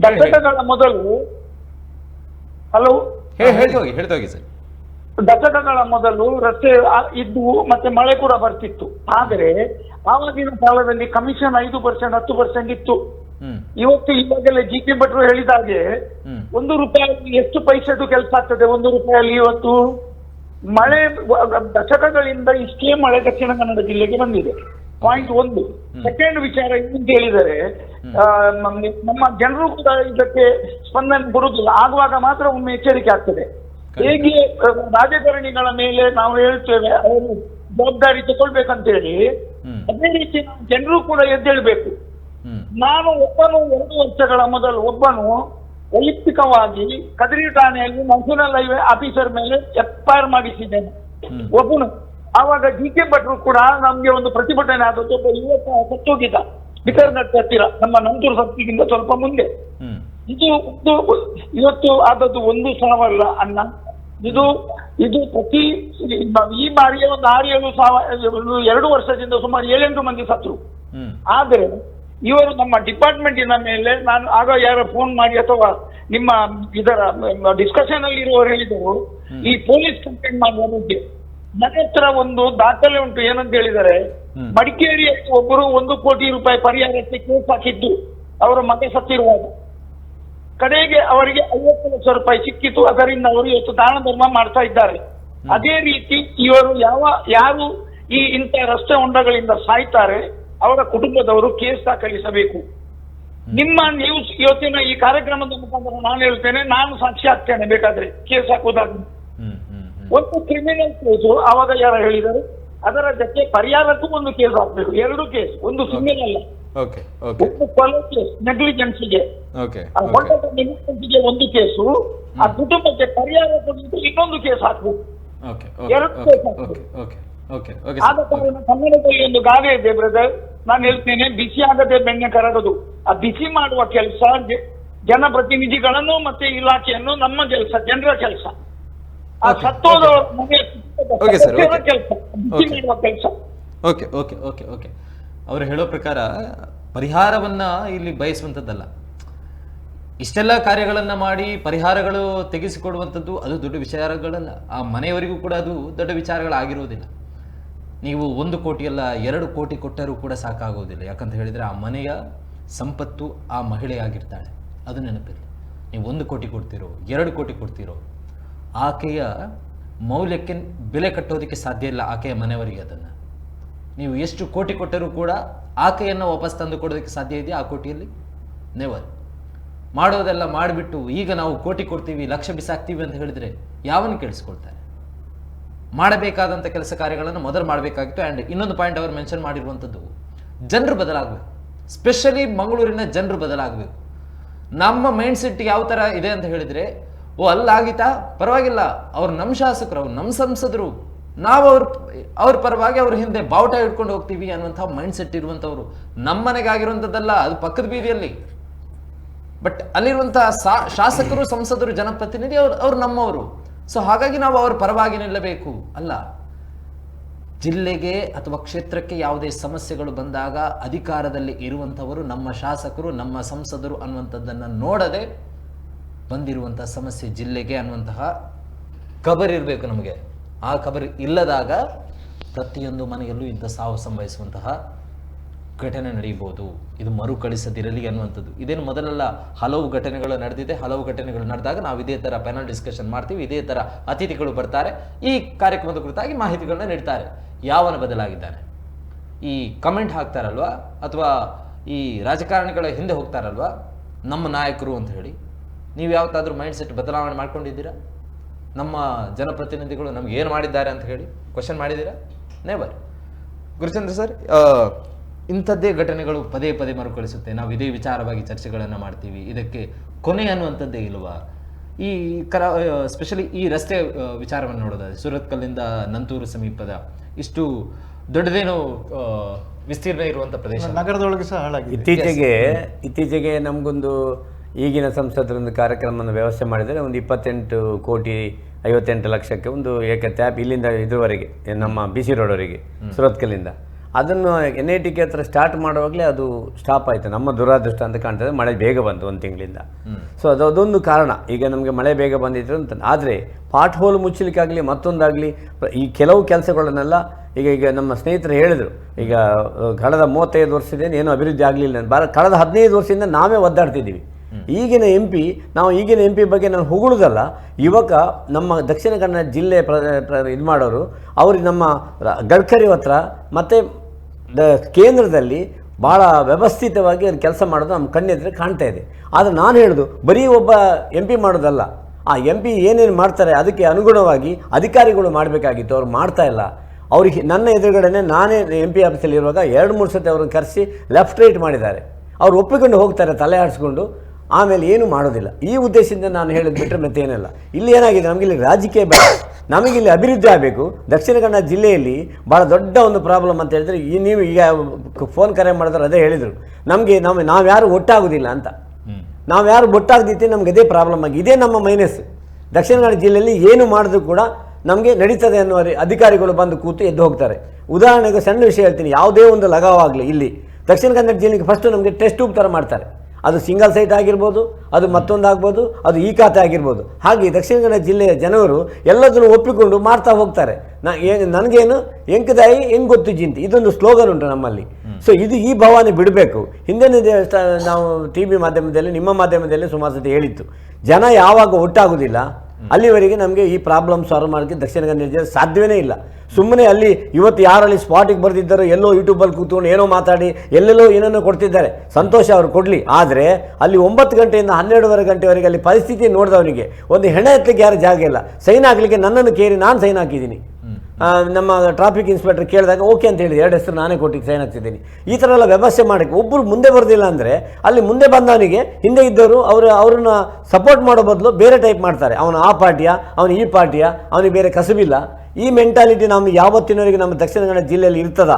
ದಶಕಗಳ ಮೊದಲು ಹಲೋ? ಹೇಳ್ತೋಗಿ ಸರ್. ದಶಕಗಳ ಮೊದಲು ರಸ್ತೆ ಇದ್ದು ಮತ್ತೆ ಮಳೆ ಕೂಡ ಬರ್ತಿತ್ತು. ಆದರೆ ಆವಾಗಿನ ಕಾಲದಲ್ಲಿ ಕಮಿಷನ್ ಐದು ಪರ್ಸೆಂಟ್ ಹತ್ತು ಪರ್ಸೆಂಟ್ ಇತ್ತು. ಇವತ್ತು ಇವಾಗೆಲ್ಲ ಜಿ ಕೆ ಭಟ್ರು ಹೇಳಿದ ಹಾಗೆ ಹ್ಮ್. ಒಂದು ರೂಪಾಯಿ ಎಷ್ಟು ಪೈಸೆದು ಕೆಲಸ ಆಗ್ತದೆ? ಒಂದು ರೂಪಾಯಲ್ಲಿ ಇವತ್ತು? ಮಳೆ ದಶಕಗಳಿಂದ ಇಷ್ಟೇ ಮಳೆ ದಕ್ಷಿಣ ಕನ್ನಡ ಜಿಲ್ಲೆಗೆ ಬಂದಿದೆ. ಪಾಯಿಂಟ್ ಒಂದು. ಸೆಕೆಂಡ್ ವಿಚಾರ ಏನಂತ ಹೇಳಿದರೆ ನಮ್ಮ ಜನರು ಕೂಡ ಇದಕ್ಕೆ ಸ್ಪಂದನೆ ಕೊಡುವುದಿಲ್ಲ ಆಗುವಾಗ ಮಾತ್ರ ಒಮ್ಮೆ ಎಚ್ಚರಿಕೆ ಆಗ್ತದೆ. ಹೇಗೆ ರಾಜಕಾರಣಿಗಳ ಮೇಲೆ ನಾವು ಹೇಳ್ತೇವೆ ಅವರು ಜವಾಬ್ದಾರಿ ತಗೊಳ್ಬೇಕಂತ ಹೇಳಿ ಅದೇ ರೀತಿ ಜನರು ಕೂಡ ಎದ್ದೇಳ್ಬೇಕು. ನಾನು ಒಬ್ಬನು ಎರಡು ವರ್ಷಗಳ ಮೊದಲು ಒಬ್ಬನು ವೈಯಕ್ತಿಕವಾಗಿ ಕದರಿ ಠಾಣೆಯಲ್ಲಿ ನ್ಯಾಷನಲ್ ಹೈವೇ ಆಫೀಸರ್ ಮೇಲೆ ಎಫ್ಐಆರ್ ಮಾಡಿಸಿದ್ದೇನೆ. ಹ್ಮ್. ಒಬ್ಬನು ಆವಾಗ ಡಿ ಕೆ ಭಟ್ರು ಕೂಡ ನಮ್ಗೆ ಒಂದು ಪ್ರತಿಭಟನೆ ಆದದ್ದು ಒಬ್ಬ ಯುವಕ ಸತ್ತೋಗಿದ್ದ. ಬಿಕರ್ನಟ್ ಹತ್ತಿರ ನಮ್ಮ ನಂತೂರು ಸತ್ತಿಗಿಂತ ಸ್ವಲ್ಪ ಮುಂದೆ. ಇದು ಒಂದು ಇವತ್ತು ಆದದ್ದು ಒಂದು ಸಾವಲ್ಲ ಅನ್ನ ಇದು ಇದು ಪ್ರತಿ ಈ ಬಾರಿಯ ಒಂದು ಆರು ಏಳು ಸಾವಿರ ಎರಡು ವರ್ಷದಿಂದ ಸುಮಾರು ಏಳೆಂಟು ಮಂದಿ ಸತ್ರು ಆದರೆ ಇವರು ನಮ್ಮ ಡಿಪಾರ್ಟ್ಮೆಂಟಿನ ಮೇಲೆ ನಾನು ಆಗ ಯಾರೋ ಫೋನ್ ಮಾಡಿ ಅಥವಾ ನಿಮ್ಮ ಇದರ ಡಿಸ್ಕಷನ್ ಅಲ್ಲಿ ಇರುವವರು ಹೇಳಿದರು ಈ ಪೊಲೀಸ್ ಕಂಪ್ಲೇಂಟ್ ಮಾಡುವ ಬಗ್ಗೆ. ನನ್ನ ಹತ್ರ ಒಂದು ದಾಖಲೆ ಉಂಟು ಏನಂತ ಹೇಳಿದರೆ ಮಡಿಕೇರಿ ಒಬ್ಬರು ಒಂದು ಕೋಟಿ ರೂಪಾಯಿ ಪರಿಹಾರಕ್ಕೆ ಕೇಸ್ ಹಾಕಿದ್ದು ಅವರ ಮಗ ಸತ್ತಿರುವಾಗ. ಕಡೆಗೆ ಅವರಿಗೆ ಐವತ್ತು ಲಕ್ಷ ರೂಪಾಯಿ ಸಿಕ್ಕಿತು ಅದರಿಂದ ಅವರು ಇವತ್ತು ದಾನ ಧರ್ಮ ಮಾಡ್ತಾ ಇದ್ದಾರೆ. ಅದೇ ರೀತಿ ಇವರು ಯಾವ ಯಾರು ಈ ಇಂಥ ರಸ್ತೆ ಹೊಂಡಗಳಿಂದ ಸಾಯ್ತಾರೆ ಅವರ ಕುಟುಂಬದವರು ಕೇಸ್ ದಾಖಲಿಸಬೇಕು. ನಿಮ್ಮ ನ್ಯೂಸ್ ಇವತ್ತಿನ ಈ ಕಾರ್ಯಕ್ರಮದ ಮುಖಾಂತರ ನಾನು ಹೇಳ್ತೇನೆ ನಾನು ಸಾಕ್ಷಿ ಆಗ್ತೇನೆ ಬೇಕಾದ್ರೆ ಕೇಸ್ ಹಾಕುವುದಾಗಿ ಒಂದು ಕ್ರಿಮಿನಲ್ ಕೇಸು ಅವಾಗ ಯಾರು ಹೇಳಿದರು? ಅದರ ಜೊತೆ ಪರಿಹಾರಕ್ಕೂ ಒಂದು ಕೇಸ್ ಹಾಕಬೇಕು ಎರಡು ಕೇಸ್ ಒಂದು ಸಿಂಗಲ್ ಅಲ್ಲ. ಒಂದು ಕೊಲೆ ಕೇಸ್ ನೆಗ್ಲಿಜೆನ್ಸಿಗೆ ಹೊಂಡದ ನೆಗ್ಲಿಜೆನ್ಸ್ಗೆ ಒಂದು ಕೇಸು ಆ ಕುಟುಂಬಕ್ಕೆ ಪರಿಹಾರ ಕೊಡಲಿಕ್ಕೆ ಇನ್ನೊಂದು ಕೇಸ್ ಹಾಕಬೇಕು. ಎರಡು ಕೇಸ್ ಹಾಕ್ಬೇಕು. ಆದ ಕಾರಣ ಕನ್ನಡದಲ್ಲಿ ಒಂದು ಗಾದೆ ಇದೆ ಬ್ರದರ್ ನಾನು ಹೇಳ್ತೇನೆ ಬಿಸಿ ಆಗದೆ ಬೆಣ್ಣೆ ಕರಗದು. ಆ ಬಿಸಿ ಮಾಡುವ ಕೆಲಸ ಜನಪ್ರತಿನಿಧಿಗಳನ್ನು ಮತ್ತೆ ಇಲಾಖೆಯನ್ನು ನಮ್ಮ ಕೆಲಸ ಜನರ ಕೆಲಸ. ಆ ಸತ್ತೋದ ಕೆಲಸ ಬಿಸಿ ಮಾಡುವ ಕೆಲಸ. ಓಕೆ ಓಕೆ ಓಕೆ ಓಕೆ ಅವರು ಹೇಳೋ ಪ್ರಕಾರ ಪರಿಹಾರವನ್ನ ಇಲ್ಲಿ ಬಯಸುವಂಥದ್ದಲ್ಲ. ಇಷ್ಟೆಲ್ಲ ಕಾರ್ಯಗಳನ್ನು ಮಾಡಿ ಪರಿಹಾರಗಳು ತೆಗೆಸಿಕೊಡುವಂಥದ್ದು ಅದು ದೊಡ್ಡ ವಿಚಾರಗಳಲ್ಲ. ಆ ಮನೆಯವರಿಗೂ ಕೂಡ ಅದು ದೊಡ್ಡ ವಿಚಾರಗಳಾಗಿರುವುದಿಲ್ಲ. ನೀವು ಒಂದು ಕೋಟಿ ಅಲ್ಲ ಎರಡು ಕೋಟಿ ಕೊಟ್ಟರೂ ಕೂಡ ಸಾಕಾಗೋದಿಲ್ಲ. ಯಾಕಂತ ಹೇಳಿದರೆ ಆ ಮನೆಯ ಸಂಪತ್ತು ಆ ಮಹಿಳೆಯಾಗಿರ್ತಾಳೆ ಅದು ನೆನಪಿರಲಿ. ನೀವು ಒಂದು ಕೋಟಿ ಕೊಡ್ತೀರೋ, ಎರಡು ಕೋಟಿ ಕೊಡ್ತೀರೋ, ಆಕೆಯ ಮೌಲ್ಯಕ್ಕೆ ಬೆಲೆ ಕಟ್ಟೋದಕ್ಕೆ ಸಾಧ್ಯ ಇಲ್ಲ ಆಕೆಯ ಮನೆಯವರಿಗೆ ಅದನ್ನು. ನೀವು ಎಷ್ಟು ಕೋಟಿ ಕೊಟ್ಟರೂ ಕೂಡ ಆಕೆಯನ್ನು ವಾಪಸ್ ತಂದು ಕೊಡೋದಕ್ಕೆ ಸಾಧ್ಯ ಇದೆಯಾ? ಆ ಕೋಟಿಯಲ್ಲಿ ನೆವರ್ ಮಾಡೋದೆಲ್ಲ ಮಾಡಿಬಿಟ್ಟು ಈಗ ನಾವು ಕೋಟಿ ಕೊಡ್ತೀವಿ, ಲಕ್ಷ ಬಿಸಾಕ್ತೀವಿ ಅಂತ ಹೇಳಿದರೆ ಯಾವನ್ನು ಕೇಳಿಸ್ಕೊಳ್ತಾರೆ? ಮಾಡಬೇಕಾದಂಥ ಕೆಲಸ ಕಾರ್ಯಗಳನ್ನು ಮೊದಲು ಮಾಡಬೇಕಾಗಿತ್ತು. ಆ್ಯಂಡ್ ಇನ್ನೊಂದು ಪಾಯಿಂಟ್ ಅವರು ಮೆನ್ಷನ್ ಮಾಡಿರುವಂಥದ್ದು ಜನರು ಬದಲಾಗಬೇಕು. ಸ್ಪೆಷಲಿ ಮಂಗಳೂರಿನ ಜನರು ಬದಲಾಗಬೇಕು. ನಮ್ಮ ಮೈಂಡ್ ಸೆಟ್ ಯಾವ ಥರ ಇದೆ ಅಂತ ಹೇಳಿದರೆ, ಓ ಅಲ್ಲಾಗಿತಾ ಪರವಾಗಿಲ್ಲ. ಅವ್ರು ನಮ್ಮ ಶಾಸಕರು, ಅವ್ರು ನಮ್ಮ ಸಂಸದರು. ನಾವು ಅವ್ರ ಅವ್ರ ಪರವಾಗಿ ಅವ್ರ ಹಿಂದೆ ಬಾವುಟ ಇಟ್ಕೊಂಡು ಹೋಗ್ತೀವಿ ಅನ್ನುವಂಥ ಮೈಂಡ್ ಸೆಟ್ ಇರುವಂಥವ್ರು ನಮ್ಮ ಮನೆಗಾಗಿರುವಂಥದ್ದಲ್ಲ ಅದು ಪಕ್ಕದ ಬೀದಿಯಲ್ಲಿ. ಬಟ್ ಅಲ್ಲಿರುವಂಥ ಸಾ, ಶಾಸಕರು, ಸಂಸದರು, ಜನಪ್ರತಿನಿಧಿ ಅವ್ರು ಅವ್ರು ನಮ್ಮವರು. ಸೊ ಹಾಗಾಗಿ ನಾವು ಅವರ ಪರವಾಗಿ ನಿಲ್ಲಬೇಕು. ಅಲ್ಲ, ಜಿಲ್ಲೆಗೆ ಅಥವಾ ಕ್ಷೇತ್ರಕ್ಕೆ ಯಾವುದೇ ಸಮಸ್ಯೆಗಳು ಬಂದಾಗ ಅಧಿಕಾರದಲ್ಲಿ ಇರುವಂಥವರು ನಮ್ಮ ಶಾಸಕರು, ನಮ್ಮ ಸಂಸದರು ಅನ್ನುವಂಥದ್ದನ್ನು ನೋಡದೆ ಬಂದಿರುವಂತಹ ಸಮಸ್ಯೆ ಜಿಲ್ಲೆಗೆ ಅನ್ನುವಂತಹ ಕಬರ್ ಇರಬೇಕು ನಮಗೆ. ಆ ಕಬರ್ ಇಲ್ಲದಾಗ ಪ್ರತಿಯೊಂದು ಮನೆಯಲ್ಲೂ ಇಂಥ ಸಾವು ಸಂಭವಿಸುವಂತಹ ಘಟನೆ ನಡೆಯಬಹುದು ಇದು ಮರುಕಳಿಸದಿರಲಿ ಅನ್ನುವಂಥದ್ದು. ಇದೇನು ಮೊದಲೆಲ್ಲ ಹಲವು ಘಟನೆಗಳು ನಡೆದಿದೆ. ಹಲವು ಘಟನೆಗಳು ನಡೆದಾಗ ನಾವು ಇದೇ ಥರ ಪ್ಯಾನಲ್ ಡಿಸ್ಕಷನ್ ಮಾಡ್ತೀವಿ. ಇದೇ ಥರ ಅತಿಥಿಗಳು ಬರ್ತಾರೆ. ಈ ಕಾರ್ಯಕ್ರಮದ ಕುರಿತಾಗಿ ಮಾಹಿತಿಗಳನ್ನ ನೀಡ್ತಾರೆ. ಯಾವನ ಬದಲಾಗಿದ್ದಾನೆ ಈ ಕಮೆಂಟ್ ಹಾಕ್ತಾರಲ್ವಾ? ಅಥವಾ ಈ ರಾಜಕಾರಣಿಗಳ ಹಿಂದೆ ಹೋಗ್ತಾರಲ್ವಾ? ನಮ್ಮ ನಾಯಕರು ಅಂತ ಹೇಳಿ. ನೀವು ಯಾವತ್ತಾದರೂ ಮೈಂಡ್ ಸೆಟ್ ಬದಲಾವಣೆ ಮಾಡ್ಕೊಂಡಿದ್ದೀರಾ? ನಮ್ಮ ಜನಪ್ರತಿನಿಧಿಗಳು ನಮ್ಗೆ ಏನು ಮಾಡಿದ್ದಾರೆ ಅಂತ ಹೇಳಿ? ಕ್ವಶನ್ ಮಾಡಿದ್ದೀರಾ? ನೇವರ್ ಗುರುಚಂದ್ರ ಸರ್ ಇಂಥದ್ದೇ ಘಟನೆಗಳು ಪದೇ ಪದೇ ಮರುಕಳಿಸುತ್ತೆ. ನಾವು ಇದೇ ವಿಚಾರವಾಗಿ ಚರ್ಚೆಗಳನ್ನು ಮಾಡ್ತೀವಿ. ಇದಕ್ಕೆ ಕೊನೆ ಅನ್ನುವಂಥದ್ದೇ ಇಲ್ವಾ? ಈ ಕರ ಸ್ಪೆಷಲಿ ಈ ರಸ್ತೆ ವಿಚಾರವನ್ನು ನೋಡೋದಾದ್ರೆ ಸುರತ್ಕಲ್ಲಿಂದ ನಂತೂರು ಸಮೀಪದ ಇಷ್ಟು ದೊಡ್ಡದೇನು ವಿಸ್ತೀರ್ಣ ಇರುವಂಥ ಪ್ರದೇಶ. ನಗರದೊಳಗೆ ಸಹ ಹಾಳಾಗಿದೆ. ಇತ್ತೀಚೆಗೆ ಇತ್ತೀಚೆಗೆ ನಮಗೊಂದು ಈಗಿನ ಸಂಸದರೊಂದು ಕಾರ್ಯಕ್ರಮವನ್ನು ವ್ಯವಸ್ಥೆ ಮಾಡಿದರೆ ಒಂದು ಇಪ್ಪತ್ತೆಂಟು ಕೋಟಿ ಐವತ್ತೆಂಟು ಲಕ್ಷಕ್ಕೆ ಒಂದು ಏಕ ಟ್ಯಾಪ್ ಇಲ್ಲಿಂದ ಇದುವರೆಗೆ ನಮ್ಮ ಬಿ ಸಿ ರೋಡ್ವರೆಗೆ ಸುರತ್ಕಲ್ಲಿಂದ ಅದನ್ನು ಎನ್ ಐ ಟಿ ಕೆ ಹತ್ರ ಸ್ಟಾರ್ಟ್ ಮಾಡುವಾಗಲೇ ಅದು ಸ್ಟಾಪ್ ಆಯಿತು. ನಮ್ಮ ದುರಾದೃಷ್ಟ ಅಂತ ಕಾಣ್ತದೆ. ಮಳೆ ಬೇಗ ಬಂತು ಒಂದು ತಿಂಗಳಿಂದ. ಸೊ ಅದು ಅದೊಂದು ಕಾರಣ. ಈಗ ನಮಗೆ ಮಳೆ ಬೇಗ ಬಂದಿತ್ತು ಅಂತ. ಆದರೆ ಪಾಟ್ ಹೋಲ್ ಮುಚ್ಚಲಿಕ್ಕಾಗಲಿ ಮತ್ತೊಂದಾಗಲಿ ಈ ಕೆಲವು ಕೆಲಸಗಳನ್ನೆಲ್ಲ ಈಗ ಈಗ ನಮ್ಮ ಸ್ನೇಹಿತರು ಹೇಳಿದರು. ಈಗ ಕಳೆದ ಮೂವತ್ತೈದು ವರ್ಷದಿಂದ ಏನೂ ಅಭಿವೃದ್ಧಿ ಆಗಲಿಲ್ಲ ಬಾರ ಕಳೆದ ಹದಿನೈದು ವರ್ಷದಿಂದ ನಾವೇ ಒದ್ದಾಡ್ತಿದ್ದೀವಿ. ಈಗಿನ ಎಂ ಪಿ ನಾವು ಈಗಿನ ಎಂ ಪಿ ಬಗ್ಗೆ ನಾನು ಹೊಗಳುದಲ್ಲ. ಯುವಕ ನಮ್ಮ ದಕ್ಷಿಣ ಕನ್ನಡ ಜಿಲ್ಲೆ ಪ್ರ ಇದು ಮಾಡೋರು ಅವ್ರಿಗೆ ನಮ್ಮ ಗಡ್ಕರಿ ಹತ್ರ ಮತ್ತು ದ ಕೇಂದ್ರದಲ್ಲಿ ಭಾಳ ವ್ಯವಸ್ಥಿತವಾಗಿ ಅದು ಕೆಲಸ ಮಾಡೋದು ನಮ್ಮ ಕಣ್ಣೆದ್ರೆ ಕಾಣ್ತಾ ಇದೆ. ಆದರೆ ನಾನು ಹೇಳೋದು, ಬರೀ ಒಬ್ಬ ಎಂ ಪಿ ಮಾಡೋದಲ್ಲ. ಆ ಎಂ ಪಿ ಏನೇನು ಮಾಡ್ತಾರೆ ಅದಕ್ಕೆ ಅನುಗುಣವಾಗಿ ಅಧಿಕಾರಿಗಳು ಮಾಡಬೇಕಾಗಿತ್ತು, ಅವ್ರು ಮಾಡ್ತಾ ಇಲ್ಲ. ಅವ್ರಿಗೆ ನನ್ನ ಎದುರುಗಡೆನೆ ನಾನೇ ಎಂ ಪಿ ಆಫೀಸಲ್ಲಿ ಇರುವಾಗ ಎರಡು, ಮೂರು ಸತಿ ಅವ್ರನ್ನ ಕರೆಸಿ ಲೆಫ್ಟ್ ರೈಟ್ ಮಾಡಿದ್ದಾರೆ. ಅವ್ರು ಒಪ್ಪಿಕೊಂಡು ಹೋಗ್ತಾರೆ, ತಲೆ ಆಡಿಸ್ಕೊಂಡು. ಆಮೇಲೆ ಏನೂ ಮಾಡೋದಿಲ್ಲ. ಈ ಉದ್ದೇಶದಿಂದ ನಾನು ಹೇಳಿದ್ಬಿಟ್ರೆ ಮತ್ತೇನಿಲ್ಲ. ಇಲ್ಲಿ ಏನಾಗಿದೆ? ನಮಗೆ ಇಲ್ಲಿ ರಾಜಕೀಯ ಬೇಡ ನಮಗೆ ಇಲ್ಲಿ ಅಭಿವೃದ್ಧಿ ಆಗಬೇಕು. ದಕ್ಷಿಣ ಕನ್ನಡ ಜಿಲ್ಲೆಯಲ್ಲಿ ಭಾಳ ದೊಡ್ಡ ಒಂದು ಪ್ರಾಬ್ಲಮ್ ಅಂತ ಹೇಳಿದ್ರೆ ಈ ನೀವು ಈಗ ಫೋನ್ ಕರೆ ಮಾಡಿದ್ರೆ ಅದೇ ಹೇಳಿದರು. ನಮಗೆ ನಾವು ನಾವ್ಯಾರು ಒಟ್ಟಾಗೋದಿಲ್ಲ ಅಂತ. ನಾವ್ಯಾರು ಒಟ್ಟಾಗದಿತ್ತೆ ನಮ್ಗೆ ಅದೇ ಪ್ರಾಬ್ಲಮ್ ಆಗಿ ಇದೇ ನಮ್ಮ ಮೈನಸ್. ದಕ್ಷಿಣ ಕನ್ನಡ ಜಿಲ್ಲೆಯಲ್ಲಿ ಏನು ಮಾಡಿದ್ರು ಕೂಡ ನಮಗೆ ನಡೀತದೆ ಅನ್ನುವ ಅಧಿಕಾರಿಗಳು ಬಂದು ಕೂತು ಎದ್ದು ಹೋಗ್ತಾರೆ. ಉದಾಹರಣೆಗೆ ಸಣ್ಣ ವಿಷಯ ಹೇಳ್ತೀನಿ. ಯಾವುದೇ ಒಂದು ಲಗಾವಾಗಲಿ ಇಲ್ಲಿ. ದಕ್ಷಿಣ ಕನ್ನಡ ಜಿಲ್ಲೆಗೆ ಫಸ್ಟ್ ನಮಗೆ ಟೆಸ್ಟ್ ಟ್ಯೂಬ್ ಥರ ಮಾಡ್ತಾರೆ. ಅದು ಸಿಂಗಲ್ ಸೈಟ್ ಆಗಿರ್ಬೋದು ಅದು ಮತ್ತೊಂದು ಆಗ್ಬೋದು ಅದು ಈ ಖಾತೆ ಆಗಿರ್ಬೋದು. ಹಾಗೆ ದಕ್ಷಿಣ ಕನ್ನಡ ಜಿಲ್ಲೆಯ ಜನರು ಎಲ್ಲದನ್ನು ಒಪ್ಪಿಕೊಂಡು ಮಾಡ್ತಾ ಹೋಗ್ತಾರೆ. ನಾ ನನಗೇನು ಎಂಕದಾಯಿ ಹೆಂಗೆ ಗೊತ್ತು ಜಿಂತಿ. ಇದೊಂದು ಸ್ಲೋಗನ್ ಉಂಟು ನಮ್ಮಲ್ಲಿ. ಸೊ ಇದು ಈ ಭಾವನೆ ಬಿಡಬೇಕು. ಹಿಂದಿನ ನಾವು ಟಿ ವಿ ಮಾಧ್ಯಮದಲ್ಲಿ ನಿಮ್ಮ ಮಾಧ್ಯಮದಲ್ಲಿ ಸುಮಾರು ಸತಿ ಹೇಳಿತ್ತು ಜನ ಯಾವಾಗ ಒಟ್ಟಾಗುವುದಿಲ್ಲ ಅಲ್ಲಿವರೆಗೆ ನಮಗೆ ಈ ಪ್ರಾಬ್ಲಮ್ ಸಾಲ್ವ್ ಮಾಡೋಕ್ಕೆ ದಕ್ಷಿಣ ಕನ್ನಡ ಜಿಲ್ಲೆ ಸಾಧ್ಯವೇ ಇಲ್ಲ. ಸುಮ್ಮನೆ ಅಲ್ಲಿ ಇವತ್ತು ಯಾರಲ್ಲಿ ಸ್ಪಾಟಿಗೆ ಬರ್ತಿದ್ದಾರೋ ಎಲ್ಲೋ ಯೂಟ್ಯೂಬಲ್ಲಿ ಕೂತ್ಕೊಂಡು ಏನೋ ಮಾತಾಡಿ, ಎಲ್ಲೆಲ್ಲೋ ಏನೇನೋ ಕೊಡ್ತಿದ್ದಾರೆ. ಸಂತೋಷ ಅವರು ಕೊಡಲಿ. ಆದರೆ ಅಲ್ಲಿ ಒಂಬತ್ತು ಗಂಟೆಯಿಂದ ಹನ್ನೆರಡುವರೆ ಗಂಟೆವರೆಗೆ ಅಲ್ಲಿ ಪರಿಸ್ಥಿತಿ ನೋಡಿದವನಿಗೆ ಒಂದು ಹೆಣ ಎತ್ತಲಿಕ್ಕೆ ಯಾರು ಜಾಗ ಇಲ್ಲ. ಸೈನ್ ಹಾಕಲಿಕ್ಕೆ ನನ್ನನ್ನು ಕೇರಿ, ನಾನು ಸೈನ್ ಹಾಕಿದ್ದೀನಿ. ನಮ್ಮ ಟ್ರಾಫಿಕ್ ಇನ್ಸ್ಪೆಕ್ಟರ್ ಕೇಳಿದಾಗ ಓಕೆ ಅಂತ ಹೇಳಿದೆ. ಎರಡು ಹೆಸರು ನಾನೇ ಕೊಟ್ಟಿಗೆ ಸೈನ್ ಹಾಕ್ತಿದ್ದೀನಿ ಈ ಥರ ಎಲ್ಲ ವ್ಯವಸ್ಥೆ ಮಾಡಕ್ಕೆ ಒಬ್ಬರು ಮುಂದೆ ಬರೋದಿಲ್ಲ ಅಂದರೆ, ಅಲ್ಲಿ ಮುಂದೆ ಬಂದವನಿಗೆ ಹಿಂದೆ ಇದ್ದವರು, ಅವರು, ಅವ್ರನ್ನ ಸಪೋರ್ಟ್ ಮಾಡೋ ಬದಲು ಬೇರೆ ಟೈಪ್ ಮಾಡ್ತಾರೆ. ಅವನು ಆ ಪಾರ್ಟಿಯ, ಅವನು ಈ ಪಾರ್ಟಿಯ, ಅವನಿಗೆ ಬೇರೆ ಕಸುಬಿಲ್ಲ. ಈ ಮೆಂಟಾಲಿಟಿ ನಮ್ಮ ಯಾವತ್ತಿನವರೆಗೆ ನಮ್ಮ ದಕ್ಷಿಣ ಕನ್ನಡ ಜಿಲ್ಲೆಯಲ್ಲಿ ಇರ್ತದ.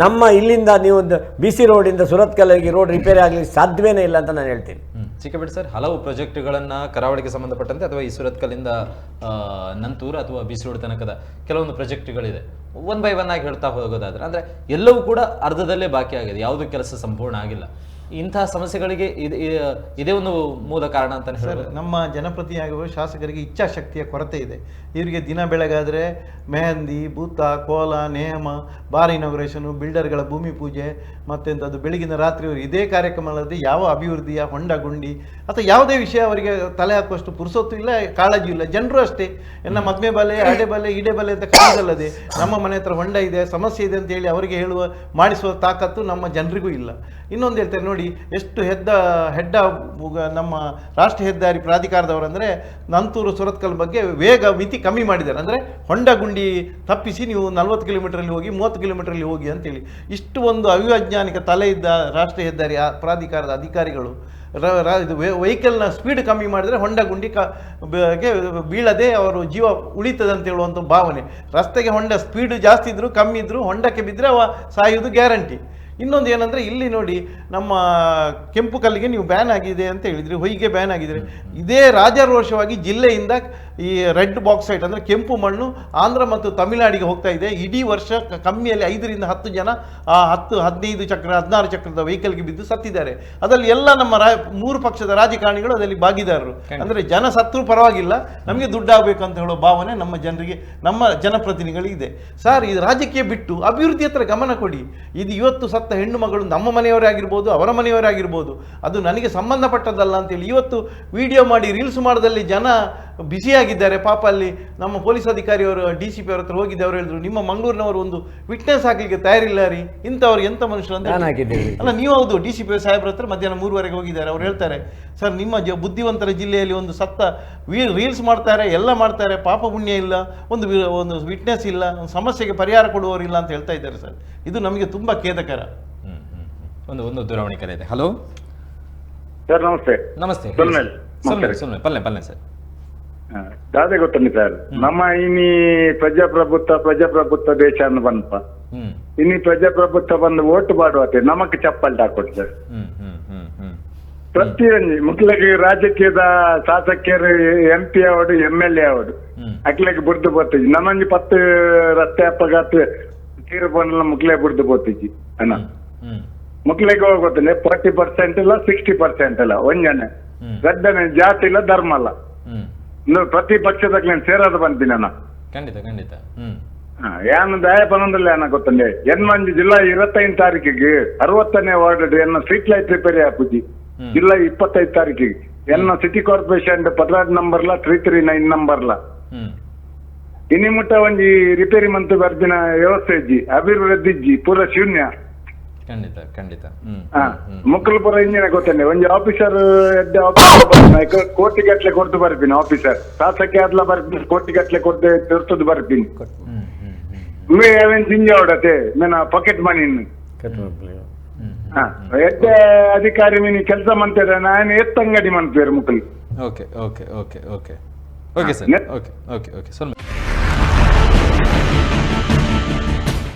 ನಮ್ಮ ಇಲ್ಲಿಂದ ನೀವು ಬಿ ಸಿ ರೋಡಿಂದ ಸುರತ್ಕಲ್ಲಿಗೆ ರೋಡ್ ರಿಪೇರಿ ಆಗಲಿ ಸಾಧ್ಯವೇ ಇಲ್ಲ ಅಂತ ನಾನು ಹೇಳ್ತೀನಿ. ಚಿಕ್ಕಬೇಡಿ ಸರ್ ಹಲವು ಪ್ರಾಜೆಕ್ಟ್ಗಳನ್ನು ಕರಾವಳಿಗೆ ಸಂಬಂಧಪಟ್ಟಂತೆ ಅಥವಾ ಈ ಸುರತ್ಕಲ್ಲಿಂದ ಆ, ನಂತೂರು ಅಥವಾ ಬಿಸಿರೋಡ್ ತನಕದ ಕೆಲವೊಂದು ಪ್ರಾಜೆಕ್ಟ್ಗಳಿದೆ ಒನ್ ಬೈ ಒನ್ ಆಗಿ ಹೇಳ್ತಾ ಹೋಗೋದಾದ್ರೆ ಅಂದ್ರೆ ಎಲ್ಲವೂ ಕೂಡ ಅರ್ಧದಲ್ಲೇ ಬಾಕಿ ಆಗಿದೆ. ಯಾವುದೂ ಕೆಲಸ ಸಂಪೂರ್ಣ ಆಗಿಲ್ಲ. ಇಂತಹ ಸಮಸ್ಯೆಗಳಿಗೆ ಇದ್- ಒಂದು ಮೂಲ ಕಾರಣ ಅಂತ ಸರ್ ನಮ್ಮ ಜನಪ್ರತಿನಿಧಿಯಾಗುವ ಶಾಸಕರಿಗೆ ಇಚ್ಛಾಶಕ್ತಿಯ ಕೊರತೆ ಇದೆ. ಇವರಿಗೆ ದಿನ ಬೆಳಗಾದರೆ ಮೆಹಂದಿ ಭೂತ ಕೋಲ ನೇಮ ಬಾರ್ ಇನಾಗ್ರೇಷನು ಬಿಲ್ಡರ್ಗಳ ಭೂಮಿ ಪೂಜೆ ಮತ್ತೆಂಥದ್ದು ಬೆಳಗಿನ ರಾತ್ರಿ ಅವರು ಇದೇ ಕಾರ್ಯಕ್ರಮಗಳಲ್ಲಿ ಅಲ್ಲದೆ ಯಾವ ಅಭಿವೃದ್ಧಿಯ ಹೊಂಡ ಗುಂಡಿ ಅಥವಾ ಯಾವುದೇ ವಿಷಯ ಅವರಿಗೆ ತಲೆ ಹಾಕುವಷ್ಟು ಪುರುಸೊತ್ತು ಇಲ್ಲ ಕಾಳಜಿ ಇಲ್ಲ. ಜನರು ಅಷ್ಟೇ. ಎನ್ನ ಮದ್ಮೆ ಬಲೆ ಅಡೆ ಬಲೆ ಇಡೆ ಬಲೆ ಅಂತ ಕಾಣದಲ್ಲದೆ ನಮ್ಮ ಮನೆ ಹತ್ರ ಹೊಂಡ ಇದೆ ಸಮಸ್ಯೆ ಇದೆ ಅಂತ ಹೇಳಿ ಅವರಿಗೆ ಹೇಳುವ ಮಾಡಿಸುವ ತಾಕತ್ತು ನಮ್ಮ ಜನರಿಗೂ ಇಲ್ಲ. ಇನ್ನೊಂದು ಹೇಳ್ತಾರೆ ನೋಡಿ ಎಷ್ಟು ಹೆದ್ದ, ಹೆಡ್ಡ ನಮ್ಮ ರಾಷ್ಟ್ರೀಯ ಹೆದ್ದಾರಿ ಪ್ರಾಧಿಕಾರದವರು ಅಂದರೆ ನಂತೂರು ಸುರತ್ಕಲ್ ಬಗ್ಗೆ ವೇಗ, ಮಿತಿ ಕಮ್ಮಿ ಮಾಡಿದ್ದಾರೆ. ಅಂದರೆ ಹೊಂಡ ಗುಂಡಿ ತಪ್ಪಿಸಿ ನೀವು ನಲ್ವತ್ತು ಕಿಲೋಮೀಟ್ರಲ್ಲಿ ಹೋಗಿ, ಮೂವತ್ತು ಕಿಲೋಮೀಟ್ರಲ್ಲಿ ಹೋಗಿ ಅಂತೇಳಿ. ಇಷ್ಟು ಒಂದು ಅವಿವೈಜ್ಞಾನಿಕ ತಲೆ ಇದ್ದ ರಾಷ್ಟ್ರೀಯ ಹೆದ್ದಾರಿ ಪ್ರಾಧಿಕಾರದ ಅಧಿಕಾರಿಗಳು ಇದು ವೆಹಿಕಲ್ನ ಸ್ಪೀಡ್ ಕಮ್ಮಿ ಮಾಡಿದರೆ ಹೊಂಡ ಗುಂಡಿ ಗೆ ಬೀಳದೆ ಅವರು ಜೀವ ಉಳಿತದೆ ಅಂತ ಹೇಳುವಂಥ ಭಾವನೆ. ರಸ್ತೆಗೆ ಹೊಂಡ ಸ್ಪೀಡ್ ಜಾಸ್ತಿ ಇದ್ದರೂ ಕಮ್ಮಿ ಇದ್ದರೂ ಹೊಂಡಕ್ಕೆ ಬಿದ್ದರೆ ಅವ ಸಾಯುವುದು ಗ್ಯಾರಂಟಿ. ಇನ್ನೊಂದು ಏನಂದರೆ ಇಲ್ಲಿ ನೋಡಿ ನಮ್ಮ ಕೆಂಪು ಕಲ್ಲಿಗೆ ನೀವು ಬ್ಯಾನ್ ಆಗಿದೆ ಅಂತ ಹೇಳಿದ್ರಿ ಹೊಯ್ಗೆ ಬ್ಯಾನ್ ಆಗಿದ್ರೆ. ಇದೇ ರಾಜಾರೋಷವಾಗಿ ಜಿಲ್ಲೆಯಿಂದ ಈ ರೆಡ್ ಬಾಕ್ಸೈಟ್ ಅಂದರೆ ಕೆಂಪು ಮಣ್ಣು ಆಂಧ್ರ ಮತ್ತು ತಮಿಳುನಾಡಿಗೆ ಹೋಗ್ತಾ ಇದೆ. ಇಡೀ ವರ್ಷ ಕಮ್ಮಿಯಲ್ಲಿ ಐದರಿಂದ ಹತ್ತು ಜನ ಆ ಹತ್ತು ಹದಿನೈದು ಚಕ್ರ ಹದಿನಾರು ಚಕ್ರದ ವೆಹಿಕಲ್ಗೆ ಬಿದ್ದು ಸತ್ತಿದ್ದಾರೆ. ಅದರಲ್ಲಿ ಎಲ್ಲ ನಮ್ಮ ರಾ ಮೂರು ಪಕ್ಷದ ರಾಜಕಾರಣಿಗಳು ಅದರಲ್ಲಿ ಭಾಗಿದಾರರು. ಅಂದರೆ ಜನ ಸತ್ರು ಪರವಾಗಿಲ್ಲ. ನಮಗೆ ದುಡ್ಡಾಗಬೇಕು ಅಂತ ಹೇಳೋ ಭಾವನೆ ನಮ್ಮ ಜನರಿಗೆ ನಮ್ಮ ಜನಪ್ರತಿನಿಧಿಗಳಿದೆ ಸರ್ ಇದು ರಾಜಕೀಯ ಬಿಟ್ಟು ಅಭಿವೃದ್ಧಿ ಹತ್ರ ಗಮನ ಕೊಡಿ. ಇದು ಇವತ್ತು ಸತ್ತ ಹೆಣ್ಣು ಮಗಳು ನಮ್ಮ ಮನೆಯವರೇ ಆಗಿರ್ಬೋದು ಅವರ ಮನೆಯವರೇ ಆಗಿರ್ಬೋದು. ಅದು ನನಗೆ ಸಂಬಂಧಪಟ್ಟದ್ದಲ್ಲ ಅಂತೇಳಿ ಇವತ್ತು ವಿಡಿಯೋ ಮಾಡಿ ರೀಲ್ಸ್ ಮಾಡೋದಲ್ಲಿ ಜನ ಬ್ಯುಸಿಯಾಗಿದ್ದಾರೆ ಪಾಪ ಅಲ್ಲಿ ನಮ್ಮ ಪೊಲೀಸ್ ಅಧಿಕಾರಿಯವರು ಡಿ ಸಿ ಪಿ ಅವ್ರ ಹತ್ರ ಹೋಗಿದ್ದೆ ಅವರು ಹೇಳಿದ್ರು ನಿಮ್ಮ ಮಂಗಳೂರಿನವರು ಒಂದು ವಿಟ್ನೆಸ್ ಹಾಕ್ಲಿಕ್ಕೆ ತಯಾರಿಲ್ಲ ರೀ. ಇಂಥವ್ರು ಎಂತ ಮನುಷ್ಯರು ಅಂತ ನಾನು ಹಾಕಿದ್ದೇನೆ. ಅಲ್ಲ ನೀವು ಹೌದು ಡಿ ಸಿ ಪಿ ಸಾಹೇಬ್ರ ಹತ್ರ ಮಧ್ಯಾಹ್ನ ಮೂರುವರೆಗೆ ಹೋಗಿದ್ದಾರೆ. ಅವ್ರು ಹೇಳ್ತಾರೆ ಸರ್ ನಿಮ್ಮ ಜ ಬುದ್ಧಿವಂತರ ಜಿಲ್ಲೆಯಲ್ಲಿ ಒಂದು ಸತ್ತ ವೀಲ್ ರೀಲ್ಸ್ ಮಾಡ್ತಾರೆ ಎಲ್ಲ ಮಾಡ್ತಾರೆ. ಪಾಪ ಪುಣ್ಯ ಇಲ್ಲ. ಒಂದು ಒಂದು ವಿಟ್ನೆಸ್ ಇಲ್ಲ. ಒಂದು ಸಮಸ್ಯೆಗೆ ಪರಿಹಾರ ಕೊಡುವವರಿಲ್ಲ ಅಂತ ಹೇಳ್ತಾ ಇದ್ದಾರೆ ಸರ್. ಇದು ನಮಗೆ ತುಂಬ ಖೇದಕರ. ಹ್ಮ್, ಹ್ಮ್, ಹ್ಮ್. ಒಂದು ಒಂದು ದೂರವಾಣಿ ಕರೆ ಇದೆ. ಹಲೋ ಸರ್ ನಮಸ್ತೆ. ನಮಸ್ತೆ. ಪಲ್ಲೆ ಪಲ್ಲೆ ಸರ್. ದಾದೆ ಗೊತ್ತುಂಟು ಸರ್ ನಮ್ಮ ಇನ್ನಿ ಪ್ರಜಾಪ್ರಭುತ್ವ ಪ್ರಜಾಪ್ರಭುತ್ವ ದೇಶ ಅನ್ನು ಬಂದಪ್ಪ ಇನ್ನಿ ಪ್ರಜಾಪ್ರಭುತ್ವ ಬಂದು ಓಟ್ ಮಾಡುವತ್ತೆ ನಮಕ್ ಚಪ್ಪಲ್ ಹಾಕೊಡ್ ಸರ್ ಪ್ರತಿಯೊಂದು ಮುಕ್ಲಗೆ ರಾಜಕೀಯದ ಶಾಸಕಿಯರು ಎಂ ಪಿ ಅವರು ಎಂ ಎಲ್ ಎ ಹ್ಮ್. ಅಕ್ಲೆಗೆ ಬುಡ್ದು ಬೋತಿಜಿ ನಮ್ಮಂಜಿ ಪತ್ತು ರಸ್ತೆ ಅಪಘಾತ ತೀರು ಬಂಡಲ ಮುಕ್ಲೆ ಬುಡ್ದು ಬೋತಿಜಿ ಅಣ್ಣ. ಮುಕ್ಲೆಗೆ ಹೋಗೋತಂದ್ರೆ ಫಾರ್ಟಿ ಪರ್ಸೆಂಟ್ ಇಲ್ಲ ಸಿಕ್ಸ್ಟಿ ಪರ್ಸೆಂಟ್ ಇಲ್ಲ ಒಂಜನೆ. ಗದ್ದನೆ ಜಾತಿ ಇಲ್ಲ ಧರ್ಮ ಅಲ್ಲ ಹ್ಮ್ ಪ್ರತಿ ಪ್ರತಿಪಕ್ಷದಾಗ ನಾನು ಸೇರೋದು ಬಂತೀನಿ ಅಣ್ಣ ಖಂಡಿತ ಖಂಡಿತ. ಹ್ಮ್. ದಯಪನೊಂದಿಲ್ಲ ಅಣ್ಣ ಗೊತ್ತಂಡೆ ಎನ್ಮಂಜಿ ಜಿಲ್ಲಾ ಇರತ್ತೈದು ತಾರೀಕಿಗೆ ಅರವತ್ತನೇ ವಾರ್ಡ್ ಎನ್ನ ಸ್ಟ್ರೀಟ್ ಲೈಟ್ ರಿಪೇರಿ ಆಪುಜಿ ಜಿಲ್ಲಾ ಇಪ್ಪತ್ತೈದು ತಾರೀಕಿಗೆ. ಎನ್ನ ಸಿಟಿ ಕಾರ್ಪೊರೇಷನ್ ಪದ್ನಾಲ್ಕು ನಂಬರ್ಲ ತ್ರೀ ತ್ರೀ ನೈನ್ ನಂಬರ್ಲ. ಹ್ಮ್. ಇನಿ ಮುಟ್ಟ ಒಂಜಿ ರಿಪೇರಿ ಮಂತ್ ಬರ್ದಿನ ವ್ಯವಸ್ಥೆ ಇಜ್ಜಿ. ಅಭಿವೃದ್ಧಿ ಇಜ್ಜಿ ಪೂರ ಶೂನ್ಯ. ಖಂಡಿತ ಖಂಡಿತ. ಹ್ಮ್ ಹಾ ಹ್ಮ್ ಮುಕ್ಕಲು ಪುರ ಇಂಜಿನ ಗೊತ್ತಂಡೆ ಒಂಜಿ ಆಫೀಸರ್ ಎಡ್ಡೆ ಆಫೀಸರ್ ಕೋಟಿ ಗಟ್ಲೆ ಕೊಡ್ತು ಬರ್ತೀನಿ ಆಫೀಸರ್ ಶಾಸಕಿ ಅದ್ಲ ಬರ್ತೀನಿ ಕೋಟಿ ಗಟ್ಲೆ ಕೊಡ್ತು ತಿರ್ತದ್ದು ಬರ್ತೀನಿ ಹ್ಮ್ ಹ್ಮ್ ಹ್ಮ್. ಮೇ ಅವೇನ್ ಜಿಂಜ ಹೊಡತೆ ಮೇನ ಪಾಕೆಟ್ ಮನಿ ಕಟ್ಮಕ್ಳು ಹ್ಮ್ ಹಾ ಎಡ್ಡೆ ಅಧಿಕಾರಿ ಮೀನಿ ಕೆಲಸ ಮಂತಿದ್ರೆ ನಾನು ಎತ್ತಂಗಡಿ ಮಂತೇರು Mukkal okay okay okay okay. Okay sir. Okay okay okay. ಸ್ವಲ್ಪ